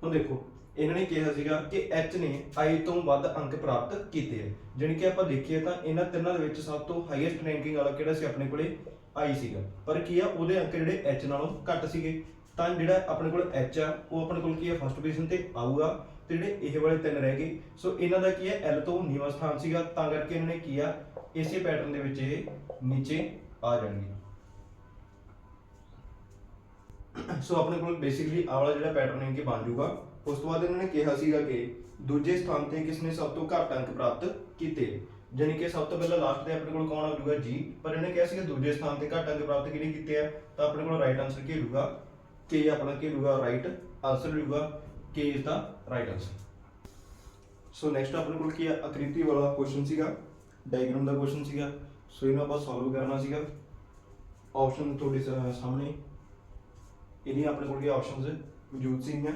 ਹੁਣ ਦੇਖੋ, ਇਹਨਾਂ ਨੇ ਕਿਹਾ ਸੀਗਾ ਕਿ H ਨੇ ਆਈ ਤੋਂ ਵੱਧ ਅੰਕ ਪ੍ਰਾਪਤ ਕੀਤੇ ਹੈ। ਜਾਣੀ ਕਿ ਆਪਾਂ ਦੇਖੀਏ ਤਾਂ ਇਹਨਾਂ ਤਿੰਨਾਂ ਦੇ ਵਿੱਚ ਸਭ ਤੋਂ ਹਾਈਐਸਟ ਰੈਂਕਿੰਗ ਵਾਲਾ ਕਿਹੜਾ ਸੀ? ਆਪਣੇ ਕੋਲੇ ਆਈ ਸੀਗਾ। ਪਰ ਕੀ ਆ, ਉਹਦੇ ਅੰਕ ਜਿਹੜੇ H ਨਾਲੋਂ ਘੱਟ ਸੀਗੇ। ਤਾਂ ਜਿਹੜਾ ਆਪਣੇ ਕੋਲ H ਆ, ਉਹ ਆਪਣੇ ਕੋਲ ਕੀ ਹੈ ਫਸਟ ਪੋਜੀਸ਼ਨ ਤੇ ਆਊਗਾ। ਤੇ ਜਿਹੜੇ ਇਹ ਵਾਲੇ ਤਿੰਨ ਰਹਿ ਗਏ, ਸੋ ਇਹਨਾਂ ਦਾ ਕੀ ਹੈ L ਤੋਂ ਨੀਵਾਂ ਸਥਾਨ ਸੀਗਾ। ਤਾਂ ਕਰਕੇ ਇਹਨਾਂ ਨੇ ਕੀ ਆ? ਇਸੇ ਪੈਟਰਨ ਦੇ ਵਿੱਚ ਇਹ ਨੀਚੇ ਆ ਜਾਣਗੇ। ਸੋ ਆਪਣੇ ਕੋਲ ਬੇਸਿਕਲੀ ਆਹ ਵਾਲਾ ਜਿਹੜਾ ਪੈਟਰਨ ਹੈ ਕਿ ਬਣ ਜਾਊਗਾ। ਉਸ ਤੋਂ ਬਾਅਦ ਇਹਨਾਂ ਨੇ ਕਿਹਾ ਸੀਗਾ ਕਿ ਦੂਜੇ ਸਥਾਨ ਤੇ ਕਿਸ ਨੇ ਸਭ ਤੋਂ ਘੱਟ ਅੰਕ ਪ੍ਰਾਪਤ ਕੀਤੇ? ਜਾਣੀ ਕਿ ਸਭ ਤੋਂ ਪਹਿਲਾਂ ਲਾਸਟ ਤੇ ਆਪਣੇ ਕੋਲ ਕੌਣ ਆ ਜਾਊਗਾ? ਜੀ ਪਰ ਇਹਨੇ ਕਿਹਾ ਸੀਗਾ ਦੂਜੇ ਸਥਾਨ ਤੇ ਘੱਟ ਅੰਕ ਪ੍ਰਾਪਤ ਕਿਹਨੇ ਕੀਤੇ ਆ? ਤਾਂ ਆਪਣੇ ਕੋਲ ਰਾਈਟ ਆਨਸਰ ਕੀ ਹੋਊਗਾ? ਕੇ ਆਪਣਾ ਕੀ ਹੋਊਗਾ ਰਾਈਟ ਆਨਸਰ ਹੋਊਗਾ K is the right answer so next ਆਪਣੇ ਕੋਲ ਕੀ ਆ? ਆਕ੍ਰਿਤੀ ਵਾਲਾ ਕੁਐਸਚਨ ਸੀਗਾ ਡਾਇਗਰਾਮ ਦਾ ਕੁਐਸਚਨ ਸੀਗਾ ਸੋ ਇਹਨੂੰ ਆਪਾਂ ਸੋਲਵ ਕਰਨਾ ਸੀਗਾ। ਆਪਸ਼ਨ ਤੁਹਾਡੇ ਸ- ਸਾਹਮਣੇ। ਇਹਦੀਆਂ ਆਪਣੇ ਕੋਲ ਕੀ ਆਪਸ਼ਨਸ ਮੌਜੂਦ ਸੀਗੀਆਂ।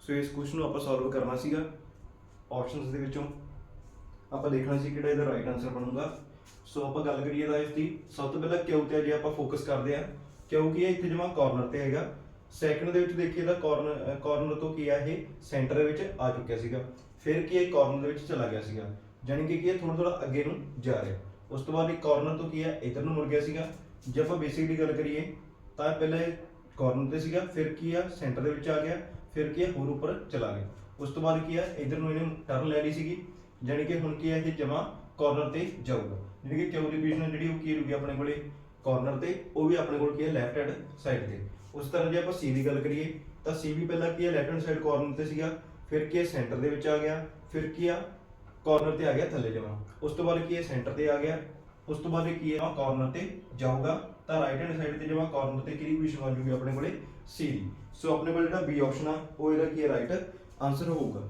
ਸੋ ਇਸ ਕੁਐਸਚਨ ਨੂੰ ਆਪਾਂ ਸੋਲਵ ਕਰਨਾ ਸੀਗਾ। ਆਪਸ਼ਨਸ ਦੇ ਵਿੱਚੋਂ ਆਪਾਂ ਦੇਖਣਾ ਸੀ ਕਿਹੜਾ ਇਹਦਾ ਰਾਈਟ ਆਨਸਰ ਬਣੂਗਾ। ਸੋ ਆਪਾਂ ਗੱਲ ਕਰੀਏ ਤਾਂ ਇਸ ਦੀ। ਸਭ ਤੋਂ ਪਹਿਲਾਂ ਕਿਉਂ ਤੇ ਜੇ ਆਪਾਂ ਫੋਕਸ ਕਰਦੇ ਆ ਕਿਉਂਕਿ ਇਹ ਇੱਥੇ ਜਮਾ ਕਾਰਨਰ ਤੇ ਹੈਗਾ। ਸੈਕਿੰਡ ਦੇ ਵਿੱਚ ਦੇਖੀਏ ਤਾਂ ਕਾਰਨਰ ਕਾਰਨਰ ਤੋਂ ਕੀ ਆ, ਇਹ ਸੈਂਟਰ ਦੇ ਵਿੱਚ ਆ ਚੁੱਕਿਆ ਸੀਗਾ। ਫਿਰ ਕੀ ਇਹ ਕਾਰਨਰ ਦੇ ਵਿੱਚ ਚਲਾ ਗਿਆ ਸੀਗਾ। ਜਾਣੀ ਕਿ ਕੀ ਇਹ ਥੋੜਾ ਥੋੜਾ ਅੱਗੇ ਨੂੰ ਜਾ ਰਿਹਾ। ਉਸ ਤੋਂ ਬਾਅਦ ਇਹ ਕਾਰਨਰ ਤੋਂ ਕੀ ਆ, ਇਧਰ ਨੂੰ ਮੁੜ ਗਿਆ ਸੀਗਾ। ਜੇ ਆਪਾਂ ਬੇਸਿਕਲੀ ਗੱਲ ਕਰੀਏ, ਤਾਂ ਪਹਿਲਾਂ ਇਹ ਕਾਰਨਰ ਤੇ ਸੀਗਾ, ਫਿਰ ਕੀ ਆ ਸੈਂਟਰ ਦੇ ਵਿੱਚ ਆ ਗਿਆ, ਫਿਰ ਕੀ ਆ, ਹੋਰ ਉੱਪਰ ਚਲਾ ਗਿਆ। ਉਸ ਤੋਂ ਬਾਅਦ ਕੀ ਆ, ਇਧਰ ਨੂੰ ਇਹਨੇ ਟਰਨ ਲੈ ਲਈ ਸੀਗੀ। ਜਾਣੀ ਕਿ ਹੁਣ ਕੀ ਆ, ਇਹ ਜਮਾ ਕਾਰਨਰ ਤੇ ਜਾਊਗਾ। ਜਾਣੀ ਕਿ ਕਿਉਂ ਦੀ ਪੋਜੀਸ਼ਨ ਜਿਹੜੀ ਉਹ ਕੀ ਰਹੂਗੀ ਆਪਣੇ ਕੋਲੇ? ਕਾਰਨਰ ਤੇ, ਉਹ ਵੀ ਆਪਣੇ ਕੋਲ ਕੀ ਹੈ ਲੈਫਟ ਹੈਂਡ ਸਾਈਡ ਤੇ। ਉਸ ਤਰ੍ਹਾਂ ਜੇ ਆਪਾਂ ਸੀ ਦੀ ਗੱਲ ਕਰੀਏ, ਤਾਂ ਸੀ ਵੀ ਪਹਿਲਾਂ ਕੀ ਹੈ ਲੈਫਟ ਹੈਂਡ ਸਾਈਡ ਕਾਰਨਰ ਤੇ ਸੀਗਾ, ਫਿਰ ਕੀ ਹੈ ਸੈਂਟਰ ਦੇ ਵਿੱਚ ਆ ਗਿਆ, ਫਿਰ ਕੀ ਆ ਕਾਰਨਰ ਤੇ ਆ ਗਿਆ, ਥੱਲੇ ਜਮਾ ਉਸ ਤੋਂ ਬਾਅਦ ਕੀ ਹੈ ਸੈਂਟਰ ਤੇ ਆ ਗਿਆ, ਉਸ ਤੋਂ ਬਾਅਦ ਕੀ ਹੈ ਕਾਰਨਰ ਤੇ ਜਾਊਗਾ, ਤਾਂ ਰਾਈਟ ਹੈਂਡ ਸਾਈਡ ਤੇ ਜਮਾ ਕਾਰਨਰ ਤੇ ਕਿਹੜੀ ਪੋਜੀਸ਼ਨ ਆ ਜੂਗੀ ਆਪਣੇ ਕੋਲੇ? ਸੀ ਦੀ। ਸੋ ਆਪਣੇ ਕੋਲ ਜਿਹੜਾ ਬੀ ਆਪਸ਼ਨ ਆ, ਉਹ ਇਹਦਾ ਕੀ ਹੈ ਰਾਈਟ ਆਨਸਰ ਹੋਊਗਾ।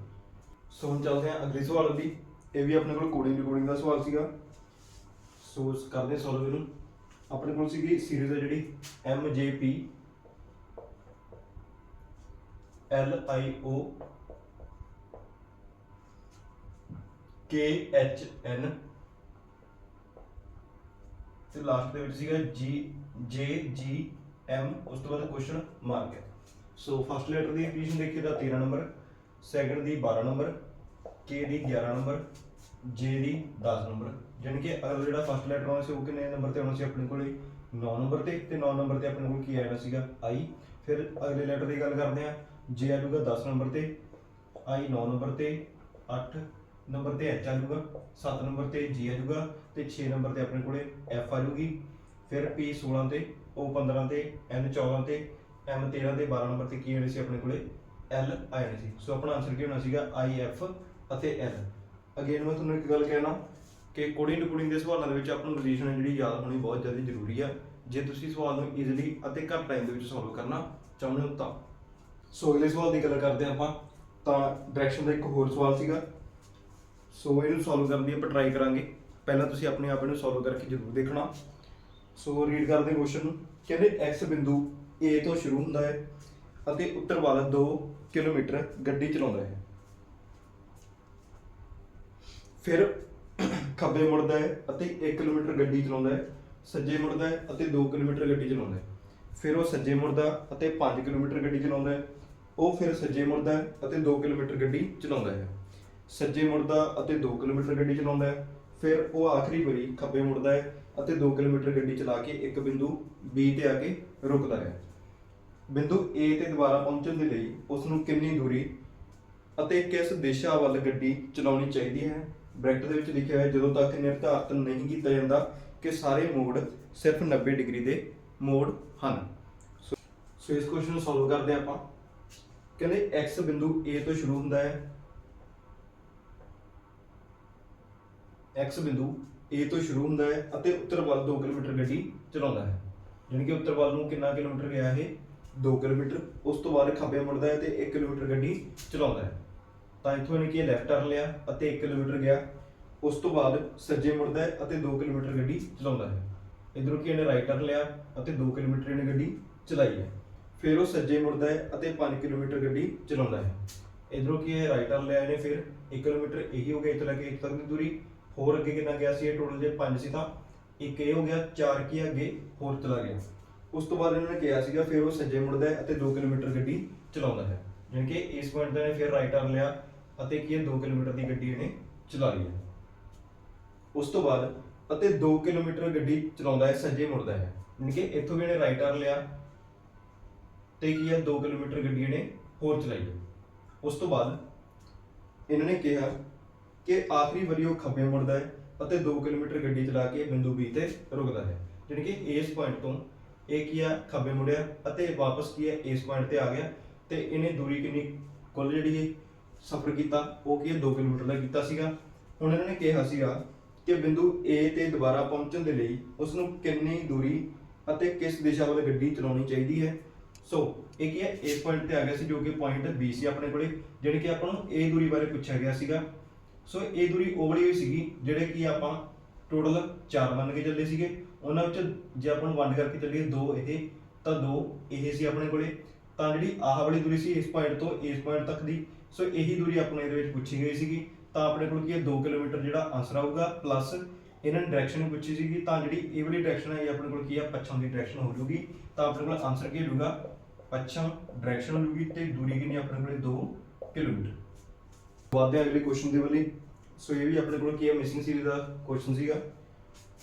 ਸੋ ਹੁਣ ਚੱਲਦੇ ਹਾਂ ਅਗਲੇ ਸਵਾਲ ਦੀ। ਇਹ ਵੀ ਆਪਣੇ ਕੋਲ ਕੋਡਿੰਗ ਰਿਕਾਰਡਿੰਗ ਦਾ ਸਵਾਲ ਸੀਗਾ। ਸੋ ਕਰਦੇ ਸੋਲਵ ਇਹਨੂੰ। ਆਪਣੇ ਕੋਲ ਸੀਗੀ ਸੀਰੀਜ਼ ਹੈ ਜਿਹੜੀ ਐਮ ਜੇ P L I O K H ਐਨ ਤੇ ਲਾਸਟ ਦੇ ਵਿੱਚ ਸੀਗਾ ਜੀ ਜੇ ਜੀ ਐਮ ਉਸ ਤੋਂ ਬਾਅਦ ਕੁਐਸਚਨ ਮਾਰਕ ਹੈ। ਸੋ ਫਸਟ ਲੈਟਰ ਦੀ ਐਡੀਸ਼ਨ ਦੇਖੀਏ ਤਾਂ 13 ਨੰਬਰ ਸੈਕੰਡ ਦੀ 12 ਨੰਬਰ ਕੇ ਦੀ 11 ਨੰਬਰ ਜੇ ਦੀ 10 ਨੰਬਰ ਜਾਣੀ ਕਿ ਅਗਲਾ ਜਿਹੜਾ ਫਸਟ ਲੈਟਰ ਆਉਣਾ ਸੀ ਉਹ ਕਿੰਨੇ ਨੰਬਰ ਤੇ ਆਉਣਾ ਸੀ ਆਪਣੇ ਕੋਲੇ? 9 ਨੰਬਰ ਤੇ ਤੇ 9 ਨੰਬਰ ਤੇ ਆਪਣੇ ਕੋਲ ਕੀ ਆਇਆ ਸੀਗਾ? ਆਈ ਫਿਰ ਅਗਲੇ ਲੈਟਰ ਦੀ ਗੱਲ ਕਰਦੇ ਆ ਜੇ ਆ ਜਾਊਗਾ 10 ਨੰਬਰ ਤੇ ਆਈ 9 ਨੰਬਰ ਤੇ 8 ਨੰਬਰ ਤੇ H ਆ ਜਾਊਗਾ 7 ਨੰਬਰ ਤੇ G ਆਜੂਗਾ ਜਾਊਗਾ, ਤੇ 6 ਨੰਬਰ ਤੇ ਆਪਣੇ ਕੋਲੇ F ਆ ਜਾਊਗੀ। ਫਿਰ ਪੀ 16 ਤੇ, O 15 ਤੇ, N 14 ਤੇ, M 13 ਤੇ 12 ਨੰਬਰ ਤੇ ਕੀ ਆਣੇ ਸੀ ਆਪਣੇ ਕੋਲੇ? L ਆ ਜਾਣੇ ਸੀ। ਸੋ ਆਪਣਾ ਆਨਸਰ ਕੀ ਹੋਣਾ ਸੀਗਾ? I, F ਅਤੇ L ਅਗੇਨ ਮੈਂ ਤੁਹਾਨੂੰ ਇੱਕ ਗੱਲ ਕਹਿਣਾ। ਕਿ ਕੋਡਿੰਗ ਟੂ ਕੋਡਿੰਗ ਦੇ ਸਵਾਲਾਂ ਦੇ ਵਿੱਚ ਆਪਾਂ ਨੂੰ ਰਿਲੇਸ਼ਨ ਜਿਹੜੀ ਯਾਦ ਹੋਣੀ ਬਹੁਤ ਜ਼ਿਆਦਾ ਜ਼ਰੂਰੀ ਆ। ਜੇ ਤੁਸੀਂ ਸਵਾਲ ਨੂੰ ਈਜ਼ੀਲੀ ਅਤੇ ਘੱਟ ਟਾਈਮ ਦੇ ਵਿੱਚ ਸੋਲਵ ਕਰਨਾ ਚਾਹੁੰਦੇ ਹੋ ਤਾਂ। ਸੋ ਅਗਲੇ ਸਵਾਲ ਦੀ ਗੱਲ ਕਰਦੇ ਹਾਂ ਆਪਾਂ, ਤਾਂ ਡਾਇਰੈਕਸ਼ਨ ਦਾ ਇੱਕ ਹੋਰ ਸਵਾਲ ਸੀਗਾ। ਸੋ ਇਹਨੂੰ ਸੋਲਵ ਕਰਨ ਦੀ ਆਪਾਂ ਟਰਾਈ ਕਰਾਂਗੇ। ਪਹਿਲਾਂ ਤੁਸੀਂ ਆਪਣੇ ਆਪ ਨੂੰ ਸੋਲਵ ਕਰਕੇ ਜ਼ਰੂਰ ਦੇਖਣਾ। ਸੋ ਰੀਡ ਕਰਦੇ ਹਾਂ ਕੁਐਸਚਨ ਨੂੰ। ਕਹਿੰਦੇ x ਬਿੰਦੂ A ਤੋਂ ਸ਼ੁਰੂ ਹੁੰਦਾ ਹੈ ਅਤੇ ਉੱਤਰ ਵੱਲ 2 ਕਿਲੋਮੀਟਰ ਗੱਡੀ ਚਲਾਉਂਦਾ ਹੈ। ਫਿਰ ਖੱਬੇ ਮੁੜਦਾ ਹੈ ਅਤੇ 1 ਕਿਲੋਮੀਟਰ ਗੱਡੀ ਚਲਾਉਂਦਾ ਹੈ, ਸੱਜੇ ਮੁੜਦਾ ਹੈ ਅਤੇ 2 ਕਿਲੋਮੀਟਰ ਗੱਡੀ ਚਲਾਉਂਦਾ ਹੈ। ਫਿਰ ਉਹ ਸੱਜੇ ਮੁੜਦਾ ਅਤੇ 5 ਕਿਲੋਮੀਟਰ ਗੱਡੀ ਚਲਾਉਂਦਾ ਹੈ, ਉਹ ਫਿਰ ਸੱਜੇ ਮੁੜਦਾ ਹੈ ਅਤੇ 2 ਕਿਲੋਮੀਟਰ ਗੱਡੀ ਚਲਾਉਂਦਾ ਹੈ। ਸੱਜੇ ਮੁੜਦਾ ਅਤੇ 2 ਕਿਲੋਮੀਟਰ ਗੱਡੀ ਚਲਾਉਂਦਾ ਹੈ, ਫਿਰ ਉਹ ਆਖਰੀ ਵਾਰੀ ਖੱਬੇ ਮੁੜਦਾ ਹੈ ਅਤੇ 2 ਕਿਲੋਮੀਟਰ ਗੱਡੀ ਚਲਾ ਕੇ ਇੱਕ ਬਿੰਦੂ B ਤੇ ਆ ਕੇ ਰੁਕਦਾ ਹੈ। ਬਿੰਦੂ A ਤੇ ਦੁਬਾਰਾ ਪਹੁੰਚਣ ਦੇ ਲਈ ਉਸ ਨੂੰ ਕਿੰਨੀ ਦੂਰੀ ਅਤੇ ਕਿਸ ਦਿਸ਼ਾ ਵੱਲ ਗੱਡੀ ਚਲਾਉਣੀ ਚਾਹੀਦੀ ਹੈ? ਬ੍ਰੈਕਟ ਦੇ ਵਿੱਚ ਲਿਖਿਆ ਹੋਇਆ, ਜਦੋਂ ਤੱਕ ਨਿਰਧਾਰਤ ਨਹੀਂ ਕੀਤਾ ਜਾਂਦਾ ਕਿ ਸਾਰੇ ਮੋੜ ਸਿਰਫ 90 ਡਿਗਰੀ ਦੇ ਮੋੜ ਹਨ। ਸੋ ਇਸ ਕੁਐਸਚਨ ਨੂੰ ਸੋਲਵ ਕਰਦੇ ਆਪਾਂ। ਕਹਿੰਦੇ x ਬਿੰਦੂ A ਤੋਂ ਸ਼ੁਰੂ ਹੁੰਦਾ ਹੈ। X ਬਿੰਦੂ A ਤੋਂ ਸ਼ੁਰੂ ਹੁੰਦਾ ਹੈ ਅਤੇ ਉੱਤਰ ਵੱਲ 2 ਕਿਲੋਮੀਟਰ ਗੱਡੀ ਚਲਾਉਂਦਾ ਹੈ। ਯਾਨੀ ਕਿ ਉੱਤਰ ਵੱਲ ਨੂੰ ਕਿੰਨਾ ਕਿਲੋਮੀਟਰ ਗਿਆ ਇਹ? 2 ਕਿਲੋਮੀਟਰ। ਉਸ ਤੋਂ ਬਾਅਦ ਖੱਬੇ ਮੁੜਦਾ ਹੈ ਤੇ 1 ਕਿਲੋਮੀਟਰ ਗੱਡੀ ਚਲਾਉਂਦਾ ਹੈ। ਤਾਂ ਇੱਥੋਂ ਇਹਨੇ ਕੀ ਲੈਫਟ ਟਰਨ ਲਿਆ ਅਤੇ 1 ਕਿਲੋਮੀਟਰ ਗਿਆ। ਉਸ ਤੋਂ ਬਾਅਦ ਸੱਜੇ ਮੁੜਦਾ ਹੈ ਅਤੇ 2 ਕਿਲੋਮੀਟਰ ਗੱਡੀ ਚਲਾਉਂਦਾ ਹੈ। ਇਧਰੋਂ ਕੀ ਇਹਨੇ ਰਾਈਟ ਟਰਨ ਲਿਆ ਅਤੇ 2 ਕਿਲੋਮੀਟਰ ਇਹਨੇ ਗੱਡੀ ਚਲਾਈ ਹੈ। ਫਿਰ ਉਹ ਸੱਜੇ ਮੁੜਦਾ ਹੈ ਅਤੇ 5 ਕਿਲੋਮੀਟਰ ਗੱਡੀ ਚਲਾਉਂਦਾ ਹੈ। ਇਧਰੋਂ ਕੀ ਹੈ ਰਾਈਟ ਟਰਨ ਲਿਆ ਇਹਨੇ, ਫਿਰ 1 ਕਿਲੋਮੀਟਰ ਇਹੀ ਹੋ ਗਿਆ ਇੱਥੇ ਲੈ ਕੇ ਇੱਥੇ ਤੱਕ ਦੀ ਦੂਰੀ। ਹੋਰ ਅੱਗੇ ਕਿੰਨਾ ਗਿਆ ਸੀ ਇਹ ਟੋਟਲ ਜੇ 5 ਸੀ ਤਾਂ। ਇੱਕ ਇਹ ਹੋ ਗਿਆ 4 ਕੀ ਅੱਗੇ ਹੋਰ ਚਲਾ ਗਿਆ। ਉਸ ਤੋਂ ਬਾਅਦ ਇਹਨਾਂ ਨੇ ਕਿਹਾ ਸੀਗਾ, ਫਿਰ ਉਹ ਸੱਜੇ ਮੁੜਦਾ ਹੈ ਅਤੇ 2 ਕਿਲੋਮੀਟਰ ਗੱਡੀ ਚਲਾਉਂਦਾ ਹੈ। ਯਾਨੀ ਕਿ ਇਸ ਪੁਆਇੰਟ ਤੇ ਨੇ ਫਿਰ ਰਾਈਟ ਟਰਨ ਲਿਆ ਅਤੇ ਕੀ ਹੈ 2 ਕਿਲੋਮੀਟਰ ਦੀ ਗੱਡੀ ਇਹਨੇ ਚਲਾ ਲਈ ਹੈ। ਉਸ ਤੋਂ ਬਾਅਦ ਅਤੇ 2 ਕਿਲੋਮੀਟਰ ਗੱਡੀ ਚਲਾਉਂਦਾ ਹੈ, ਸੱਜੇ ਮੁੜਦਾ ਹੈ। ਯਾਨੀ ਕਿ ਇੱਥੋਂ ਵੀ ਇਹਨੇ ਰਾਈਟ ਟਰਨ ਲਿਆ ਤੇ ਕੀ ਹੈ 2 ਕਿਲੋਮੀਟਰ ਗੱਡੀ ਇਹਨੇ ਹੋਰ ਚਲਾਈ ਹੈ। ਉਸ ਤੋਂ ਬਾਅਦ ਇਹਨਾਂ ਨੇ ਕਿਹਾ ਕਿ ਆਖਰੀ ਵਾਰੀ ਉਹ ਖੱਬੇ ਮੁੜਦਾ ਹੈ ਅਤੇ 2 ਕਿਲੋਮੀਟਰ ਗੱਡੀ ਚਲਾ ਕੇ ਬਿੰਦੂ B ਤੇ ਰੁਕਦਾ ਹੈ। ਯਾਨੀ ਕਿ ਇਸ ਪੁਆਇੰਟ ਤੋਂ ਇਹ ਕੀ ਆ, ਖੱਬੇ ਮੁੜਿਆ ਅਤੇ ਵਾਪਸ ਕੀ ਹੈ ਇਸ ਪੁਆਇੰਟ ਤੇ ਆ ਗਿਆ ਤੇ ਇਹਨੇ ਦੂਰੀ ਕਿੰਨੀ? ਕੁੱਲ ਜਿਹੜੀ ਹੈ ਸਫ਼ਰ ਕੀਤਾ, ਉਹ ਕੀ ਹੈ 2 ਕਿਲੋਮੀਟਰ ਦਾ ਕੀਤਾ ਸੀਗਾ। ਹੁਣ ਇਹਨਾਂ ਨੇ ਕਿਹਾ ਸੀਗਾ ਕਿ ਬਿੰਦੂ A ਤੇ ਦੁਬਾਰਾ ਪਹੁੰਚਣ ਦੇ ਲਈ ਉਸ ਨੂੰ ਕਿੰਨੀ ਦੂਰੀ ਅਤੇ ਕਿਸ ਦਿਸ਼ਾ ਵੱਲ ਗੱਡੀ ਚਲਾਉਣੀ ਚਾਹੀਦੀ ਹੈ। ਸੋ ਇਹ ਕੀ ਹੈ ਇਸ ਪੁਆਇੰਟ ਤੇ ਆ ਗਿਆ ਸੀ, ਜੋ ਕਿ ਪੁਆਇੰਟ B ਸੀ ਆਪਣੇ ਕੋਲੇ, ਜਿਹੜੀ ਕਿ ਆਪਾਂ ਨੂੰ ਇਹ ਦੂਰੀ ਬਾਰੇ ਪੁੱਛਿਆ ਗਿਆ ਸੀਗਾ। ਸੋ ਇਹ ਦੂਰੀ ਉਹ ਵਾਲੀ ਹੋਈ ਸੀਗੀ, ਜਿਹੜੇ ਕਿ ਆਪਾਂ ਟੋਟਲ 4 ਮੰਨ ਕੇ ਚੱਲੇ ਸੀਗੇ। ਉਹਨਾਂ ਵਿੱਚ ਜੇ ਆਪਾਂ ਨੂੰ ਵੰਡ ਕਰਕੇ ਚੱਲੀਏ, ਦੋ ਇਹ, ਤਾਂ ਦੋ ਇਹ ਸੀ ਆਪਣੇ ਕੋਲੇ। ਤਾਂ ਜਿਹੜੀ ਆਹ ਵਾਲੀ ਦੂਰੀ ਸੀ, ਇਸ ਪੁਆਇੰਟ ਤੋਂ ਇਸ ਪੁਆਇੰਟ ਤੱਕ ਦੀ ਸੋ ਇਹੀ ਦੂਰੀ ਆਪਣੇ ਇਹਦੇ ਵਿੱਚ ਪੁੱਛੀ ਗਈ ਸੀਗੀ। ਤਾਂ ਆਪਣੇ ਕੋਲ ਕੀ ਹੈ? 2 ਕਿਲੋਮੀਟਰ ਜਿਹੜਾ ਆਂਸਰ ਆਊਗਾ ਪਲੱਸ ਇਹਨਾਂ ਨੇ ਡਾਇਰੈਕਸ਼ਨ ਪੁੱਛੀ ਸੀਗੀ। ਤਾਂ ਜਿਹੜੀ ਇਹ ਵਾਲੀ ਡਾਇਰੈਕਸ਼ਨ ਹੈ, ਇਹ ਆਪਣੇ ਕੋਲ ਕੀ ਹੈ? ਪੱਛਮ ਦੀ ਡਾਇਰੈਕਸ਼ਨ ਹੋ ਜੂਗੀ। ਤਾਂ ਆਪਣੇ ਕੋਲ ਆਨਸਰ ਕੀ ਹੋਊਗਾ? ਪੱਛਮ ਡਾਇਰੈਕਸ਼ਨ ਹੋ ਜੂਗੀ ਤੇ ਦੂਰੀ ਕਿੰਨੀ ਆਪਣੇ ਕੋਲ 2 ਕਿਲੋਮੀਟਰ। ਵਾਦੇ ਅਗਲੇ ਕੁਐਸਚਨ ਦੇ ਵੱਲੇ ਸੋ ਇਹ ਵੀ ਆਪਣੇ ਕੋਲ ਕੀ ਹੈ? ਮਿਸਿੰਗ ਸੀਰੀਜ਼ ਦਾ ਕੁਐਸਚਨ ਸੀਗਾ।